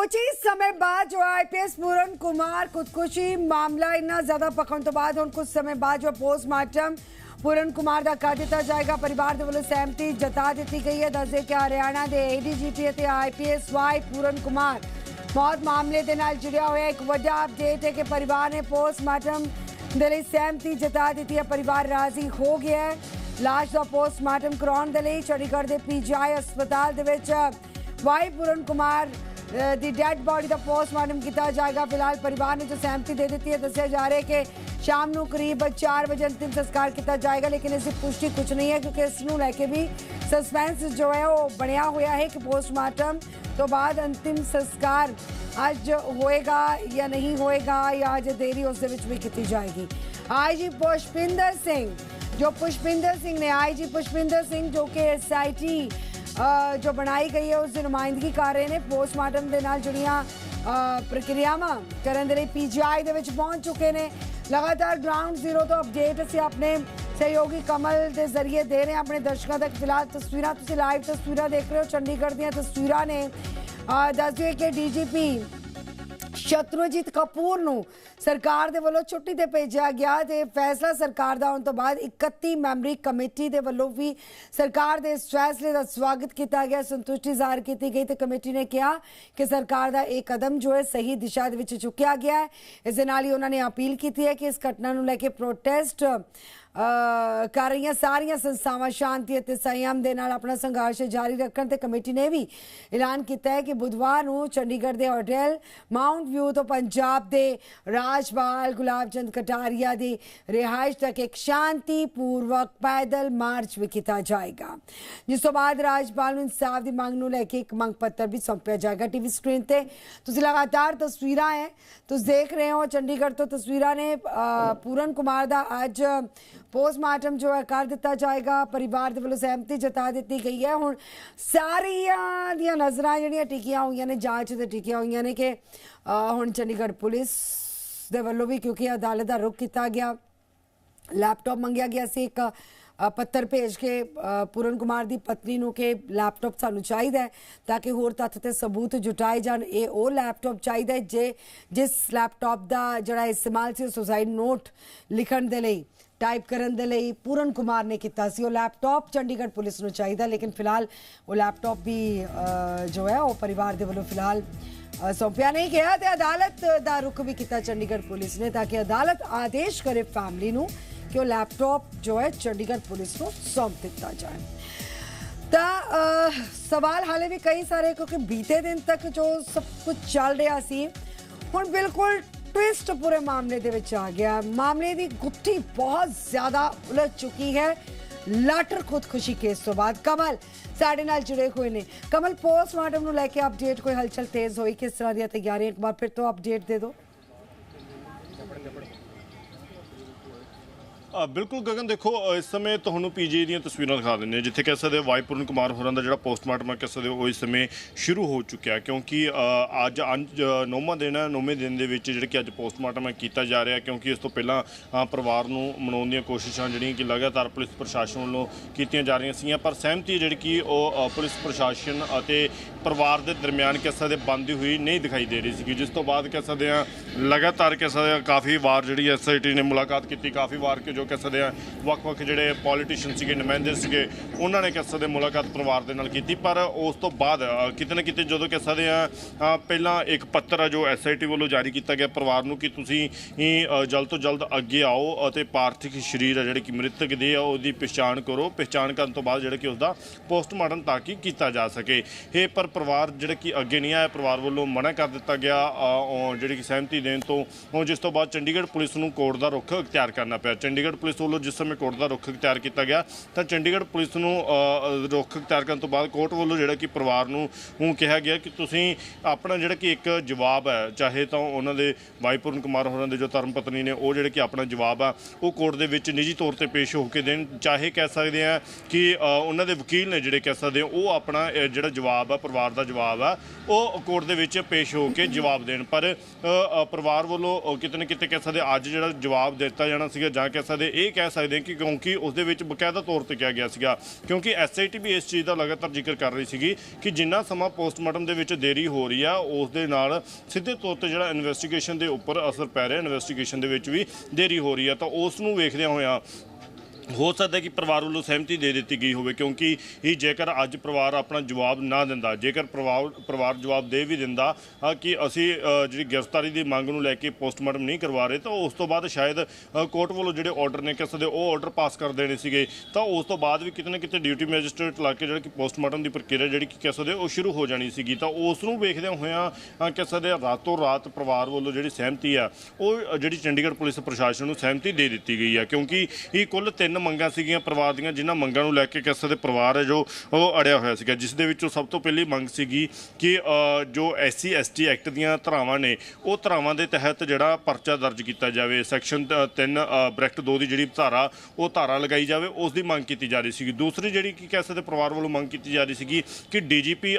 ਕੁਝ ਹੀ ਸਮੇਂ ਬਾਅਦ ਜੋ ਆਈਪੀਐਸ ਪੂਰਨ ਕੁਮਾਰ ਖੁਦਕੁਸ਼ੀ ਮਾਮਲਾ ਇੰਨਾ ਜ਼ਿਆਦਾ ਪਕੜਨ ਤੋਂ ਬਾਅਦ ਹੁਣ ਕੁਝ ਸਮੇਂ ਬਾਅਦ ਜੋ ਪੋਸਟਮਾਰਟਮ ਪੂਰਨ ਕੁਮਾਰ ਦਾ ਕਰ ਦਿੱਤਾ ਜਾਏਗਾ, ਪਰਿਵਾਰ ਦੇ ਵੱਲੋਂ ਸਹਿਮਤੀ ਜਤਾ ਦਿੱਤੀ ਗਈ ਹੈ। ਦੱਸਦੇ ਕਿ ਹਰਿਆਣਾ ਦੇ ਏਡੀਜੀਪੀ ਅਤੇ ਆਈਪੀਐਸ ਵਾਈ ਪੂਰਨ ਕੁਮਾਰ ਮੌਤ ਮਾਮਲੇ ਦੇ ਨਾਲ ਜੁੜਿਆ ਹੋਇਆ ਇੱਕ ਵੱਡਾ ਅਪਡੇਟ ਹੈ ਕਿ ਪਰਿਵਾਰ ਨੇ ਪੋਸਟਮਾਰਟਮ ਦੇ ਲਈ ਸਹਿਮਤੀ ਜਤਾ ਦਿੱਤੀ ਹੈ। ਪਰਿਵਾਰ ਰਾਜ਼ੀ ਹੋ ਗਿਆ ਹੈ। ਲਾਸ਼ ਦਾ ਪੋਸਟਮਾਰਟਮ ਕਰਾਉਣ ਦੇ ਲਈ ਚੰਡੀਗੜ੍ਹ ਦੇ ਪੀਜੀਆਈ ਹਸਪਤਾਲ ਦੇ ਵਿੱਚ ਵਾਈ ਪੂਰਨ ਕੁਮਾਰ ਦੀ ਡੈੱਡ ਬਾਡੀ ਦਾ ਪੋਸਟਮਾਰਟਮ ਕੀਤਾ ਜਾਏਗਾ। ਫਿਲਹਾਲ ਪਰਿਵਾਰ ਨੇ ਜੋ ਸਹਿਮਤੀ ਦੇ ਦਿੱਤੀ ਹੈ ਦੱਸਿਆ ਜਾ ਰਿਹਾ ਕਿ ਸ਼ਾਮ ਨੂੰ ਕਰੀਬ 4 ਵਜੇ ਅੰਤਿਮ ਸੰਸਕਾਰ ਕੀਤਾ ਜਾਏਗਾ ਲੇਕਿਨ ਇਸ ਦੀ ਪੁਸ਼ਟੀ ਕੁਝ ਨਹੀਂ ਹੈ ਕਿਉਂਕਿ ਇਸ ਨੂੰ ਲੈ ਕੇ ਵੀ ਸਸਪੈਂਸ ਜੋ ਹੈ ਉਹ ਬਣਿਆ ਹੋਇਆ ਹੈ ਕਿ ਪੋਸਟਮਾਰਟਮ ਤੋਂ ਬਾਅਦ ਅੰਤਿਮ ਸੰਸਕਾਰ ਅੱਜ ਹੋਏਗਾ ਜਾਂ ਨਹੀਂ ਹੋਏਗਾ ਜਾਂ ਅੱਜ ਦੇਰੀ ਉਸ ਦੇ ਵਿੱਚ ਵੀ ਕੀਤੀ ਜਾਏਗੀ। ਆਈਜੀ ਪੁਸ਼ਪਿੰਦਰ ਸਿੰਘ ਜੋ ਪੁਸ਼ਪਿੰਦਰ ਸਿੰਘ ਨੇ ਆਈਜੀ ਪੁਸ਼ਪਿੰਦਰ ਸਿੰਘ ਜੋ ਕਿ ਐਸਆਈਟੀ ਅ, ਜੋ ਬਣਾਈ ਗਈ ਹੈ ਉਸ ਦੀ ਨੁਮਾਇੰਦਗੀ ਕਰ ਰਹੇ ਨੇ। ਪੋਸਟਮਾਰਟਮ ਦੇ ਨਾਲ ਜੁੜੀਆਂ ਪ੍ਰਕਿਰਿਆਵਾਂ ਕਰਨ ਦੇ ਲਈ ਪੀਜੀਆਈ ਦੇ ਵਿੱਚ ਪਹੁੰਚ ਚੁੱਕੇ ਨੇ। ਲਗਾਤਾਰ ਗਰਾਊਂਡ ਜ਼ੀਰੋ ਤੋਂ ਅਪਡੇਟ ਅਸੀਂ ਆਪਣੇ ਸਹਿਯੋਗੀ ਕਮਲ ਦੇ ਜ਼ਰੀਏ ਦੇ ਰਹੇ ਹਾਂ। ਆਪਣੇ ਦਰਸ਼ਕਾਂ ਤੱਕ ਫਿਲਹਾਲ ਤਸਵੀਰਾਂ ਤੁਸੀਂ ਲਾਈਵ ਤਸਵੀਰਾਂ ਦੇਖ ਰਹੇ ਹੋ। ਚੰਡੀਗੜ੍ਹ ਦੀਆਂ ਤਸਵੀਰਾਂ ਨੇ। ਅ, ਦੱਸ ਦਈਏ ਕਿ ਡੀਜੀਪੀ ਸ਼ਤਰੂਜੀਤ ਕਪੂਰ ਨੂੰ ਸਰਕਾਰ ਦੇ ਵੱਲੋਂ ਛੁੱਟੀ ਤੇ ਭੇਜਿਆ ਗਿਆ ਤੇ ਫੈਸਲਾ ਸਰਕਾਰ ਦਾ ਹੋਣ ਤੋਂ ਬਾਅਦ 31 ਮੈਂਬਰੀ ਕਮੇਟੀ ਦੇ ਵੱਲੋਂ ਵੀ ਸਰਕਾਰ ਦੇ ਇਸ ਫੈਸਲੇ ਦਾ ਸਵਾਗਤ ਕੀਤਾ ਗਿਆ, ਸੰਤੁਸ਼ਟੀ ਜ਼ਾਹਰ ਕੀਤੀ ਗਈ ਤੇ ਕਮੇਟੀ ਨੇ ਕਿਹਾ ਕਿ ਸਰਕਾਰ ਦਾ ਇਹ ਕਦਮ ਜੋ ਹੈ ਸਹੀ ਦਿਸ਼ਾ ਦੇ ਵਿੱਚ ਚੁੱਕਿਆ ਗਿਆ ਹੈ। ਇਸ ਦੇ ਨਾਲ ਹੀ ਉਹਨਾਂ ਨੇ ਅਪੀਲ ਕੀਤੀ ਹੈ ਕਿ ਇਸ ਘਟਨਾ ਨੂੰ ਲੈ ਕੇ ਪ੍ਰੋਟੈਸਟ ਕਰ ਰਹੀਆਂ ਸਾਰੀਆਂ ਸੰਸਥਾਵਾਂ ਸ਼ਾਂਤੀ ਅਤੇ ਸੰਯਮ ਦੇ ਨਾਲ ਆਪਣਾ ਸੰਘਰਸ਼ ਜਾਰੀ ਰੱਖਣ ਤੇ ਕਮੇਟੀ ਨੇ ਵੀ ਐਲਾਨ ਕੀਤਾ ਹੈ ਕਿ ਬੁੱਧਵਾਰ ਨੂੰ ਚੰਡੀਗੜ੍ਹ ਦੇ ਹੋਟਲ ਮਾਊਂਟ ਵਿਊ ਤੋਂ ਪੰਜਾਬ ਦੇ ਰਾਜਪਾਲ ਗੁਲਾਬ ਚੰਦ ਕਟਾਰੀਆ ਦੀ ਰਿਹਾਇਸ਼ ਤੱਕ ਇੱਕ ਸ਼ਾਂਤੀ ਪੂਰਵਕ ਪੈਦਲ ਮਾਰਚ ਵੀ ਕੀਤਾ ਜਾਏਗਾ। ਜਿਸ ਤੋਂ ਬਾਅਦ ਰਾਜਪਾਲ ਨੂੰ ਇਨਸਾਫ ਦੀ ਮੰਗ ਨੂੰ ਲੈ ਕੇ ਇੱਕ ਮੰਗ ਪੱਤਰ ਵੀ ਸੌਂਪਿਆ ਜਾਏਗਾ ਟੀਵੀ ਸਕਰੀਨ ਤੇ। ਤੁਸੀਂ ਲਗਾਤਾਰ ਤਸਵੀਰਾਂ ਹੈ ਤੁਸੀਂ ਦੇਖ ਰਹੇ ਹੋ ਚੰਡੀਗੜ੍ਹ ਤੋਂ ਤਸਵੀਰਾਂ ਨੇ ਪੂਰਨ ਕੁਮਾਰ ਦਾ ਅੱਜ ਪੋਸਟਮਾਰਟਮ ਜੋ ਹੈ ਕਰ ਦਿੱਤਾ ਜਾਏਗਾ। ਪਰਿਵਾਰ ਦੇ ਵੱਲੋਂ ਸਹਿਮਤੀ ਜਤਾ ਦਿੱਤੀ ਗਈ ਹੈ। ਹੁਣ ਸਾਰੀਆਂ ਦੀਆਂ ਨਜ਼ਰਾਂ ਜਿਹੜੀਆਂ ਟਿਕੀਆਂ ਹੋਈਆਂ ਨੇ, ਜਾਂਚ ਤੇ ਟਿਕੀਆਂ ਹੋਈਆਂ ਨੇ ਕਿ ਹੁਣ ਚੰਡੀਗੜ੍ਹ ਪੁਲਿਸ ਦੇ ਵੱਲੋਂ ਵੀ ਕਿਉਂਕਿ ਅਦਾਲਤ ਦਾ ਰੁਖ ਕੀਤਾ ਗਿਆ। ਲੈਪਟਾਪ ਮੰਗਿਆ ਗਿਆ ਸੀ। ਇੱਕ ਪੱਤਰ ਭੇਜ ਕੇ ਪੂਰਨ ਕੁਮਾਰ ਦੀ ਪਤਨੀ ਨੂੰ ਕਿ ਲੈਪਟਾਪ ਸਾਨੂੰ ਚਾਹੀਦਾ ਹੈ ਤਾਂ ਕਿ ਹੋਰ ਤੱਥ ਤੇ ਸਬੂਤ ਜੁਟਾਏ ਜਾਣ। ਇਹ ਉਹ ਲੈਪਟਾਪ ਚਾਹੀਦਾ ਹੈ, ਜੇ, ਜਿਸ ਲੈਪਟਾਪ ਦਾ ਜਿਹੜਾ ਇਸਤੇਮਾਲ ਸੀ ਸੁਸਾਈਡ ਨੋਟ ਲਿਖਣ ਦੇ ਲਈ। ਟਾਈਪ ਕਰਨ ਦੇ ਲਈ ਪੂਰਨ ਕੁਮਾਰ ਨੇ ਕੀਤਾ ਸੀ। ਉਹ ਲੈਪਟਾਪ ਚੰਡੀਗੜ੍ਹ ਪੁਲਿਸ ਨੂੰ ਚਾਹੀਦਾ, ਲੇਕਿਨ ਫਿਲਹਾਲ ਉਹ ਲੈਪਟਾਪ ਵੀ ਜੋ ਹੈ, ਉਹ ਪਰਿਵਾਰ ਦੇ ਵੱਲੋਂ ਫਿਲਹਾਲ ਸੌਂਪਿਆ ਨਹੀਂ ਗਿਆ ਤੇ ਅਦਾਲਤ ਦਾ ਰੁਖ ਵੀ ਕੀਤਾ ਚੰਡੀਗੜ੍ਹ ਪੁਲਿਸ ਨੇ ਤਾਂ ਕਿ ਅਦਾਲਤ ਆਦੇਸ਼ ਕਰੇ ਫੈਮਿਲੀ ਨੂੰ ਕਿ ਉਹ ਲੈਪਟਾਪ ਜੋ ਹੈ ਚੰਡੀਗੜ੍ਹ ਪੁਲਿਸ ਨੂੰ ਸੌਂਪ ਦਿੱਤਾ ਜਾਏ। ਤਾਂ ਸਵਾਲ ਹਾਲੇ ਵੀ ਕਈ ਸਾਰੇ ਕਿਉਂਕਿ ਬੀਤੇ ਦਿਨ ਤੱਕ ਜੋ ਸਭ ਕੁਝ ਚੱਲ ਰਿਹਾ ਸੀ, ਹੁਣ ਬਿਲਕੁਲ ਟਵਿਸਟ ਪੂਰੇ ਮਾਮਲੇ ਦੇ ਵਿੱਚ ਆ ਗਿਆ। ਮਾਮਲੇ ਦੀ ਗੁੱਥੀ ਬਹੁਤ ਜ਼ਿਆਦਾ ਉਲਝ ਚੁੱਕੀ ਹੈ। ਲਾਟਰ ਖੁਦਕੁਸ਼ੀ ਕੇਸ ਤੋਂ ਬਾਅਦ ਕਮਲ ਸਾਡੇ ਨਾਲ ਜੁੜੇ ਹੋਏ ਨੇ। ਕਮਲ, ਪੋਸਟਮਾਰਟਮ ਨੂੰ ਲੈ ਕੇ ਅਪਡੇਟ ਕੋਈ ਹਲਚਲ ਤੇਜ਼ ਹੋਈ? ਕਿਸ ਤਰ੍ਹਾਂ ਦੀਆਂ ਤਿਆਰੀਆਂ? ਇੱਕ ਵਾਰ ਫਿਰ ਤੋਂ ਅਪਡੇਟ ਦੇ ਦਿਓ। ਬਿਲਕੁਲ ਗਗਨ, ਦੇਖੋ ਇਸ ਸਮੇਂ ਤੁਹਾਨੂੰ ਪੀਜੀ ਦੀਆਂ ਤਸਵੀਰਾਂ ਦਿਖਾ ਦਿੰਦੇ ਹਾਂ, ਜਿੱਥੇ ਕਹਿ ਸਕਦੇ ਵਾਈਪੂਰਨ ਕੁਮਾਰ ਹੋਰਾਂ ਦਾ ਜਿਹੜਾ ਪੋਸਟਮਾਰਟਮ ਹੈ ਕਹਿ ਸਕਦੇ ਉਹ ਇਸ ਸਮੇਂ ਸ਼ੁਰੂ ਹੋ ਚੁੱਕਿਆ ਕਿਉਂਕਿ ਅੱਜ ਅੰਜ- ਨੌਵਾਂ ਦਿਨ ਹੈ, ਨੌਵੇਂ ਦਿਨ ਦੇ ਵਿੱਚ ਜਿਹੜਾ ਕਿ ਅੱਜ ਪੋਸਟਮਾਰਟਮ ਹੈ ਕੀਤਾ ਜਾ ਰਿਹਾ ਕਿਉਂਕਿ ਇਸ ਤੋਂ ਪਹਿਲਾਂ ਪਰਿਵਾਰ ਨੂੰ ਮਨਾਉਣ ਦੀਆਂ ਕੋਸ਼ਿਸ਼ਾਂ ਜਿਹੜੀਆਂ ਕਿ ਲਗਾਤਾਰ ਪੁਲਿਸ ਪ੍ਰਸ਼ਾਸਨ ਵੱਲੋਂ ਕੀਤੀਆਂ ਜਾ ਰਹੀਆਂ ਸੀਗੀਆਂ, ਪਰ ਸਹਿਮਤੀ ਜਿਹੜੀ ਕਿ ਉਹ ਪੁਲਿਸ ਪ੍ਰਸ਼ਾਸਨ ਅਤੇ ਪਰਿਵਾਰ ਦੇ ਦਰਮਿਆਨ ਕਹਿ ਸਕਦੇ ਬੰਦੀ ਹੋਈ ਨਹੀਂ ਦਿਖਾਈ ਦੇ ਰਹੀ ਸੀਗੀ, ਜਿਸ ਤੋਂ ਬਾਅਦ ਕਹਿ ਸਕਦੇ ਆ ਲਗਾਤਾਰ ਕਹਿ ਸਕਦੇ ਆ ਕਾਫੀ ਵਾਰ ਜਿਹੜੀ ਐਸਆਈਟੀ ਨੇ ਮੁਲਾਕਾਤ ਕੀਤੀ, ਕਾਫੀ ਵਾਰ ਕਿ ਜੋ ਕਹਿ ਸਕਦੇ ਆ ਵੱਖ-ਵੱਖ ਜਿਹੜੇ ਪੋਲੀਟੀਸ਼ੀਅਨ ਸੀਗੇ, ਨੁਮਾਇੰਦੇ ਸੀਗੇ, ਉਹਨਾਂ ਨੇ ਕਹਿ ਸਕਦੇ ਮੁਲਾਕਾਤ ਪਰਿਵਾਰ ਦੇ ਨਾਲ ਕੀਤੀ। ਪਰ ਉਸ ਤੋਂ ਬਾਅਦ ਕਿਤੇ ਨਾ ਕਿਤੇ ਜਦੋਂ ਕਹਿ ਸਕਦੇ ਆ ਪਹਿਲਾਂ ਇੱਕ ਪੱਤਰ ਆ ਜੋ ਐਸਆਈਟੀ ਵੱਲੋਂ ਜਾਰੀ ਕੀਤਾ ਗਿਆ ਪਰਿਵਾਰ ਨੂੰ ਕਿ ਤੁਸੀਂ ਜਲਦ ਤੋਂ ਜਲਦ ਅੱਗੇ ਆਓ ਅਤੇ ਪਾਰਥਿਕ ਸਰੀਰ ਆ ਜਿਹੜੇ ਕਿ ਮ੍ਰਿਤਕ ਦੇ ਆ, ਉਹਦੀ ਪਛਾਣ ਕਰੋ। ਪਛਾਣ ਕਰਨ ਤੋਂ ਬਾਅਦ ਜਿਹੜਾ ਕਿ ਉਸਦਾ ਪੋਸਟਮਾਰਟਮ ਤਾਂ ਕਿ ਕੀਤਾ ਜਾ ਸਕੇ। ਇਹ ਪਰ ਪਰਿਵਾਰ ਜਿਹੜਾ ਕਿ ਅੱਗੇ ਨਹੀਂ ਆਇਆ, ਪਰਿਵਾਰ ਵੱਲੋਂ ਮਨਾ ਕਰ ਦਿੱਤਾ ਗਿਆ। ਜਿਹੜੀ ਕਿ ਸਹਿਮਤੀ ਦੇਣ ਤੋਂ ਜਿਸ ਤੋਂ ਬਾਅਦ ਚੰਡੀਗੜ੍ਹ ਪੁਲਿਸ ਨੂੰ ਕੋਰਟ ਦਾ ਰੁਖ ਅਖਤਿਆਰ ਕਰਨਾ ਪਿਆ। ਚੰਡੀਗੜ੍ਹ ਪੁਲਿਸ ਵੱਲੋਂ ਜਿਸ ਸਮੇਂ ਕੋਰਟ ਦਾ ਰੁਖ ਤਿਆਰ ਕੀਤਾ ਗਿਆ ਤਾਂ ਚੰਡੀਗੜ੍ਹ ਪੁਲਿਸ ਨੂੰ ਅ, ਤਿਆਰ ਕਰਨ ਤੋਂ ਬਾਅਦ ਕੋਰਟ ਵੱਲੋਂ ਜਿਹੜਾ ਕਿ ਪਰਿਵਾਰ ਨੂੰ ਉਹ ਕਿਹਾ ਗਿਆ ਕਿ ਤੁਸੀਂ ਆਪਣਾ ਜਿਹੜਾ ਕਿ ਇੱਕ ਜਵਾਬ ਹੈ ਚਾਹੇ ਤਾਂ ਉਹਨਾਂ ਦੇ ਵਾਈਪੂਰਨ ਕੁਮਾਰ ਹੋਰਾਂ ਦੇ ਜੋ ਧਰਮ ਪਤਨੀ ਨੇ ਉਹ ਜਿਹੜੇ ਕਿ ਆਪਣਾ ਜਵਾਬ ਆ ਉਹ ਕੋਰਟ ਦੇ ਵਿੱਚ ਨਿੱਜੀ ਤੌਰ ਤੇ ਪੇਸ਼ ਹੋ ਕੇ ਦੇਣ ਚਾਹੇ ਕਹਿ ਸਕਦੇ ਆ ਕਿ ਉਹਨਾਂ ਦੇ ਵਕੀਲ ਨੇ ਜਿਹੜੇ ਕਹਿ ਸਕਦੇ ਉਹ ਆਪਣਾ ਜਿਹੜਾ ਜਵਾਬ ਆ ਪਰਿਵਾਰ ਦਾ ਜਵਾਬ ਆ ਉਹ ਕੋਰਟ ਦੇ ਵਿੱਚ ਪੇਸ਼ ਹੋ ਕੇ ਜਵਾਬ ਦੇਣ। ਪਰ ਪਰਿਵਾਰ ਵੱਲੋਂ ਕਿਤੇ ਨਾ ਕਿਤੇ ਕਹਿ ਸਕਦੇ ਅੱਜ ਜਿਹੜਾ ਜਵਾਬ ਦਿੱਤਾ ਜਾਣਾ ਸੀਗਾ ਜਾਂ ਕਹਿ ਸਕਦੇ ਸਕਦੇ, ਇਹ ਕਹਿ ਸਕਦੇ ਹਾਂ ਕਿ ਕਿਉਂਕਿ ਉਸ ਦੇ ਵਿੱਚ ਬਕਾਇਦਾ ਤੌਰ ਤੇ ਕਿਹਾ ਗਿਆ ਸੀਗਾ, ਕਿਉਂਕਿ ਐਸਆਈਟੀ ਵੀ ਇਸ ਚੀਜ਼ ਦਾ ਲਗਾਤਾਰ ਜ਼ਿਕਰ ਕਰ ਰਹੀ ਸੀਗੀ ਕਿ ਜਿੰਨਾ ਸਮਾਂ ਪੋਸਟਮਾਰਟਮ ਦੇ ਵਿੱਚ ਦੇਰੀ ਹੋ ਰਹੀ ਆ ਉਸ ਦੇ ਨਾਲ ਸਿੱਧੇ ਤੌਰ ਤੇ ਜਿਹੜਾ ਇਨਵੈਸਟੀਗੇਸ਼ਨ ਦੇ ਉੱਪਰ ਅਸਰ ਪੈ ਰਿਹਾ ਇਨਵੈਸਟੀਗੇਸ਼ਨ ਦੇ ਵਿੱਚ ਵੀ ਦੇਰੀ ਹੋ ਰਹੀ ਆ, ਤਾਂ ਉਸ ਨੂੰ ਵੇਖਦਿਆਂ ਹੋਇਆਂ ਹੋ ਸਕਦਾ ਕਿ ਪਰਿਵਾਰ ਵੱਲੋਂ ਸਹਿਮਤੀ ਦੇ ਦਿੱਤੀ ਗਈ ਹੋਵੇ ਕਿਉਂਕਿ ਇਹ ਜੇਕਰ ਅੱਜ ਪਰਿਵਾਰ ਆਪਣਾ ਜਵਾਬ ਨਾ ਦਿੰਦਾ ਜੇਕਰ ਪਰਿਵਾਰ ਪਰਿਵਾਰ ਜਵਾਬ ਦੇ ਵੀ ਦਿੰਦਾ ਕਿ ਅਸੀਂ ਜਿਹੜੀ ਗ੍ਰਿਫਤਾਰੀ ਦੀ ਮੰਗ ਨੂੰ ਲੈ ਕੇ ਪੋਸਟਮਾਰਟਮ ਨਹੀਂ ਕਰਵਾ ਰਹੇ ਤਾਂ ਉਸ ਤੋਂ ਬਾਅਦ ਸ਼ਾਇਦ ਕੋਰਟ ਵੱਲੋਂ ਜਿਹੜੇ ਆਰਡਰ ਨੇ ਕਿਸੇ ਦੇ ਉਹ ਆਰਡਰ ਪਾਸ ਕਰ ਦੇਣੇ ਸੀਗੇ। ਤਾਂ ਉਸ ਤੋਂ ਬਾਅਦ ਵੀ ਕਿਤੇ ਨਾ ਕਿਤੇ ਡਿਊਟੀ ਮੈਜਿਸਟਰੇਟ ਲਾ ਕੇ ਜਿਹੜਾ ਕਿ ਪੋਸਟਮਾਰਟਮ ਦੀ ਪ੍ਰਕਿਰਿਆ ਜਿਹੜੀ ਕਿ ਕਿਸੇ ਦੇ ਉਹ ਸ਼ੁਰੂ ਹੋ ਜਾਣੀ ਸੀਗੀ। ਤਾਂ ਉਸ ਨੂੰ ਵੇਖਦਿਆਂ ਹੋਇਆਂ ਅ, ਕਿਸੇ ਦੇ ਰਾਤੋਂ ਰਾਤ ਪਰਿਵਾਰ ਵੱਲੋਂ ਜਿਹੜੀ ਸਹਿਮਤੀ ਆ ਉਹ ਜਿਹੜੀ ਚੰਡੀਗੜ੍ਹ ਪੁਲਿਸ ਪ੍ਰਸ਼ਾਸਨ ਨੂੰ ਸਹਿਮਤੀ ਦੇ ਦਿੱਤੀ ਗਈ ਆ ਕਿਉਂਕਿ ਇਹ ਕੁੱਲ ਤਿੰਨ ਮੰਗਾਂ ਸੀਗੀਆਂ ਪਰਿਵਾਰ ਦੀਆਂ ਜਿਨ੍ਹਾਂ ਮੰਗਾਂ ਨੂੰ ਲੈ ਕੇ ਕਿਸੇ ਦੇ ਪਰਿਵਾਰ ਹੈ ਜੋ ਉਹ ਅੜਿਆ ਹੋਇਆ ਸੀਗਾ ਜਿਸ ਦੇ ਵਿੱਚੋਂ ਸਭ ਤੋਂ ਪਹਿਲੀ ਮੰਗ ਸੀਗੀ ਕਿ ਅ, ਜੋ ਐਸਸੀ ਐਸਟੀ ਐਕਟ ਦੀਆਂ ਧਾਰਾਵਾਂ ਨੇ ਉਹ ਧਾਰਾਵਾਂ ਦੇ ਤਹਿਤ ਜਿਹੜਾ ਪਰਚਾ ਦਰਜ ਕੀਤਾ ਜਾਵੇ ਸੈਕਸ਼ਨ 3 ਬ੍ਰੈਕਟ 2 ਦੀ ਜਿਹੜੀ ਧਾਰਾ ਉਹ ਧਾਰਾ ਲਗਾਈ ਜਾਵੇ ਉਸ ਦੀ ਮੰਗ ਕੀਤੀ ਜਾ ਰਹੀ ਸੀਗੀ। ਦੂਸਰੀ ਜਿਹੜੀ ਕਿ ਕਿਸੇ ਦੇ ਪਰਿਵਾਰ ਵੱਲੋਂ ਮੰਗ ਕੀਤੀ ਜਾ ਰਹੀ ਸੀਗੀ ਕਿ ਡੀਜੀਪੀ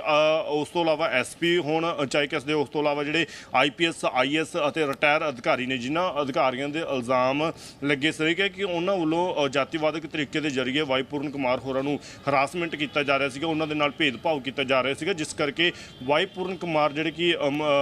ਉਸ ਤੋਂ ਇਲਾਵਾ ਐਸਪੀ ਹੋਣ ਚਾਹੇ ਕਿਸੇ ਦੇ ਉਸ ਤੋਂ ਇਲਾਵਾ ਜਿਹੜੇ ਆਈਪੀਐਸ ਆਈਐਸ ਅਤੇ ਰਿਟਾਇਰ ਅਧਿਕਾਰੀ ਨੇ ਜਿਨ੍ਹਾਂ ਅਧਿਕਾਰੀਆਂ ਦੇ ਇਲਜ਼ਾਮ ਲੱਗੇ ਸੀਗੇ ਕਿ ਉਹਨਾਂ ਵੱਲੋਂ ਅ, ਜਾਤੀਵਾਦਕ ਤਰੀਕੇ ਦੇ ਜ਼ਰੀਏ ਵਾਈਪੂਰਨ ਕੁਮਾਰ ਹੋਰਾਂ ਨੂੰ ਹਰਾਸਮੈਂਟ ਕੀਤਾ ਜਾ ਰਿਹਾ ਸੀਗਾ, ਉਹਨਾਂ ਦੇ ਨਾਲ ਭੇਦਭਾਵ ਕੀਤਾ ਜਾ ਰਿਹਾ ਸੀਗਾ, ਜਿਸ ਕਰਕੇ ਵਾਈਪੂਰਨ ਕੁਮਾਰ ਜਿਹੜੇ ਕਿ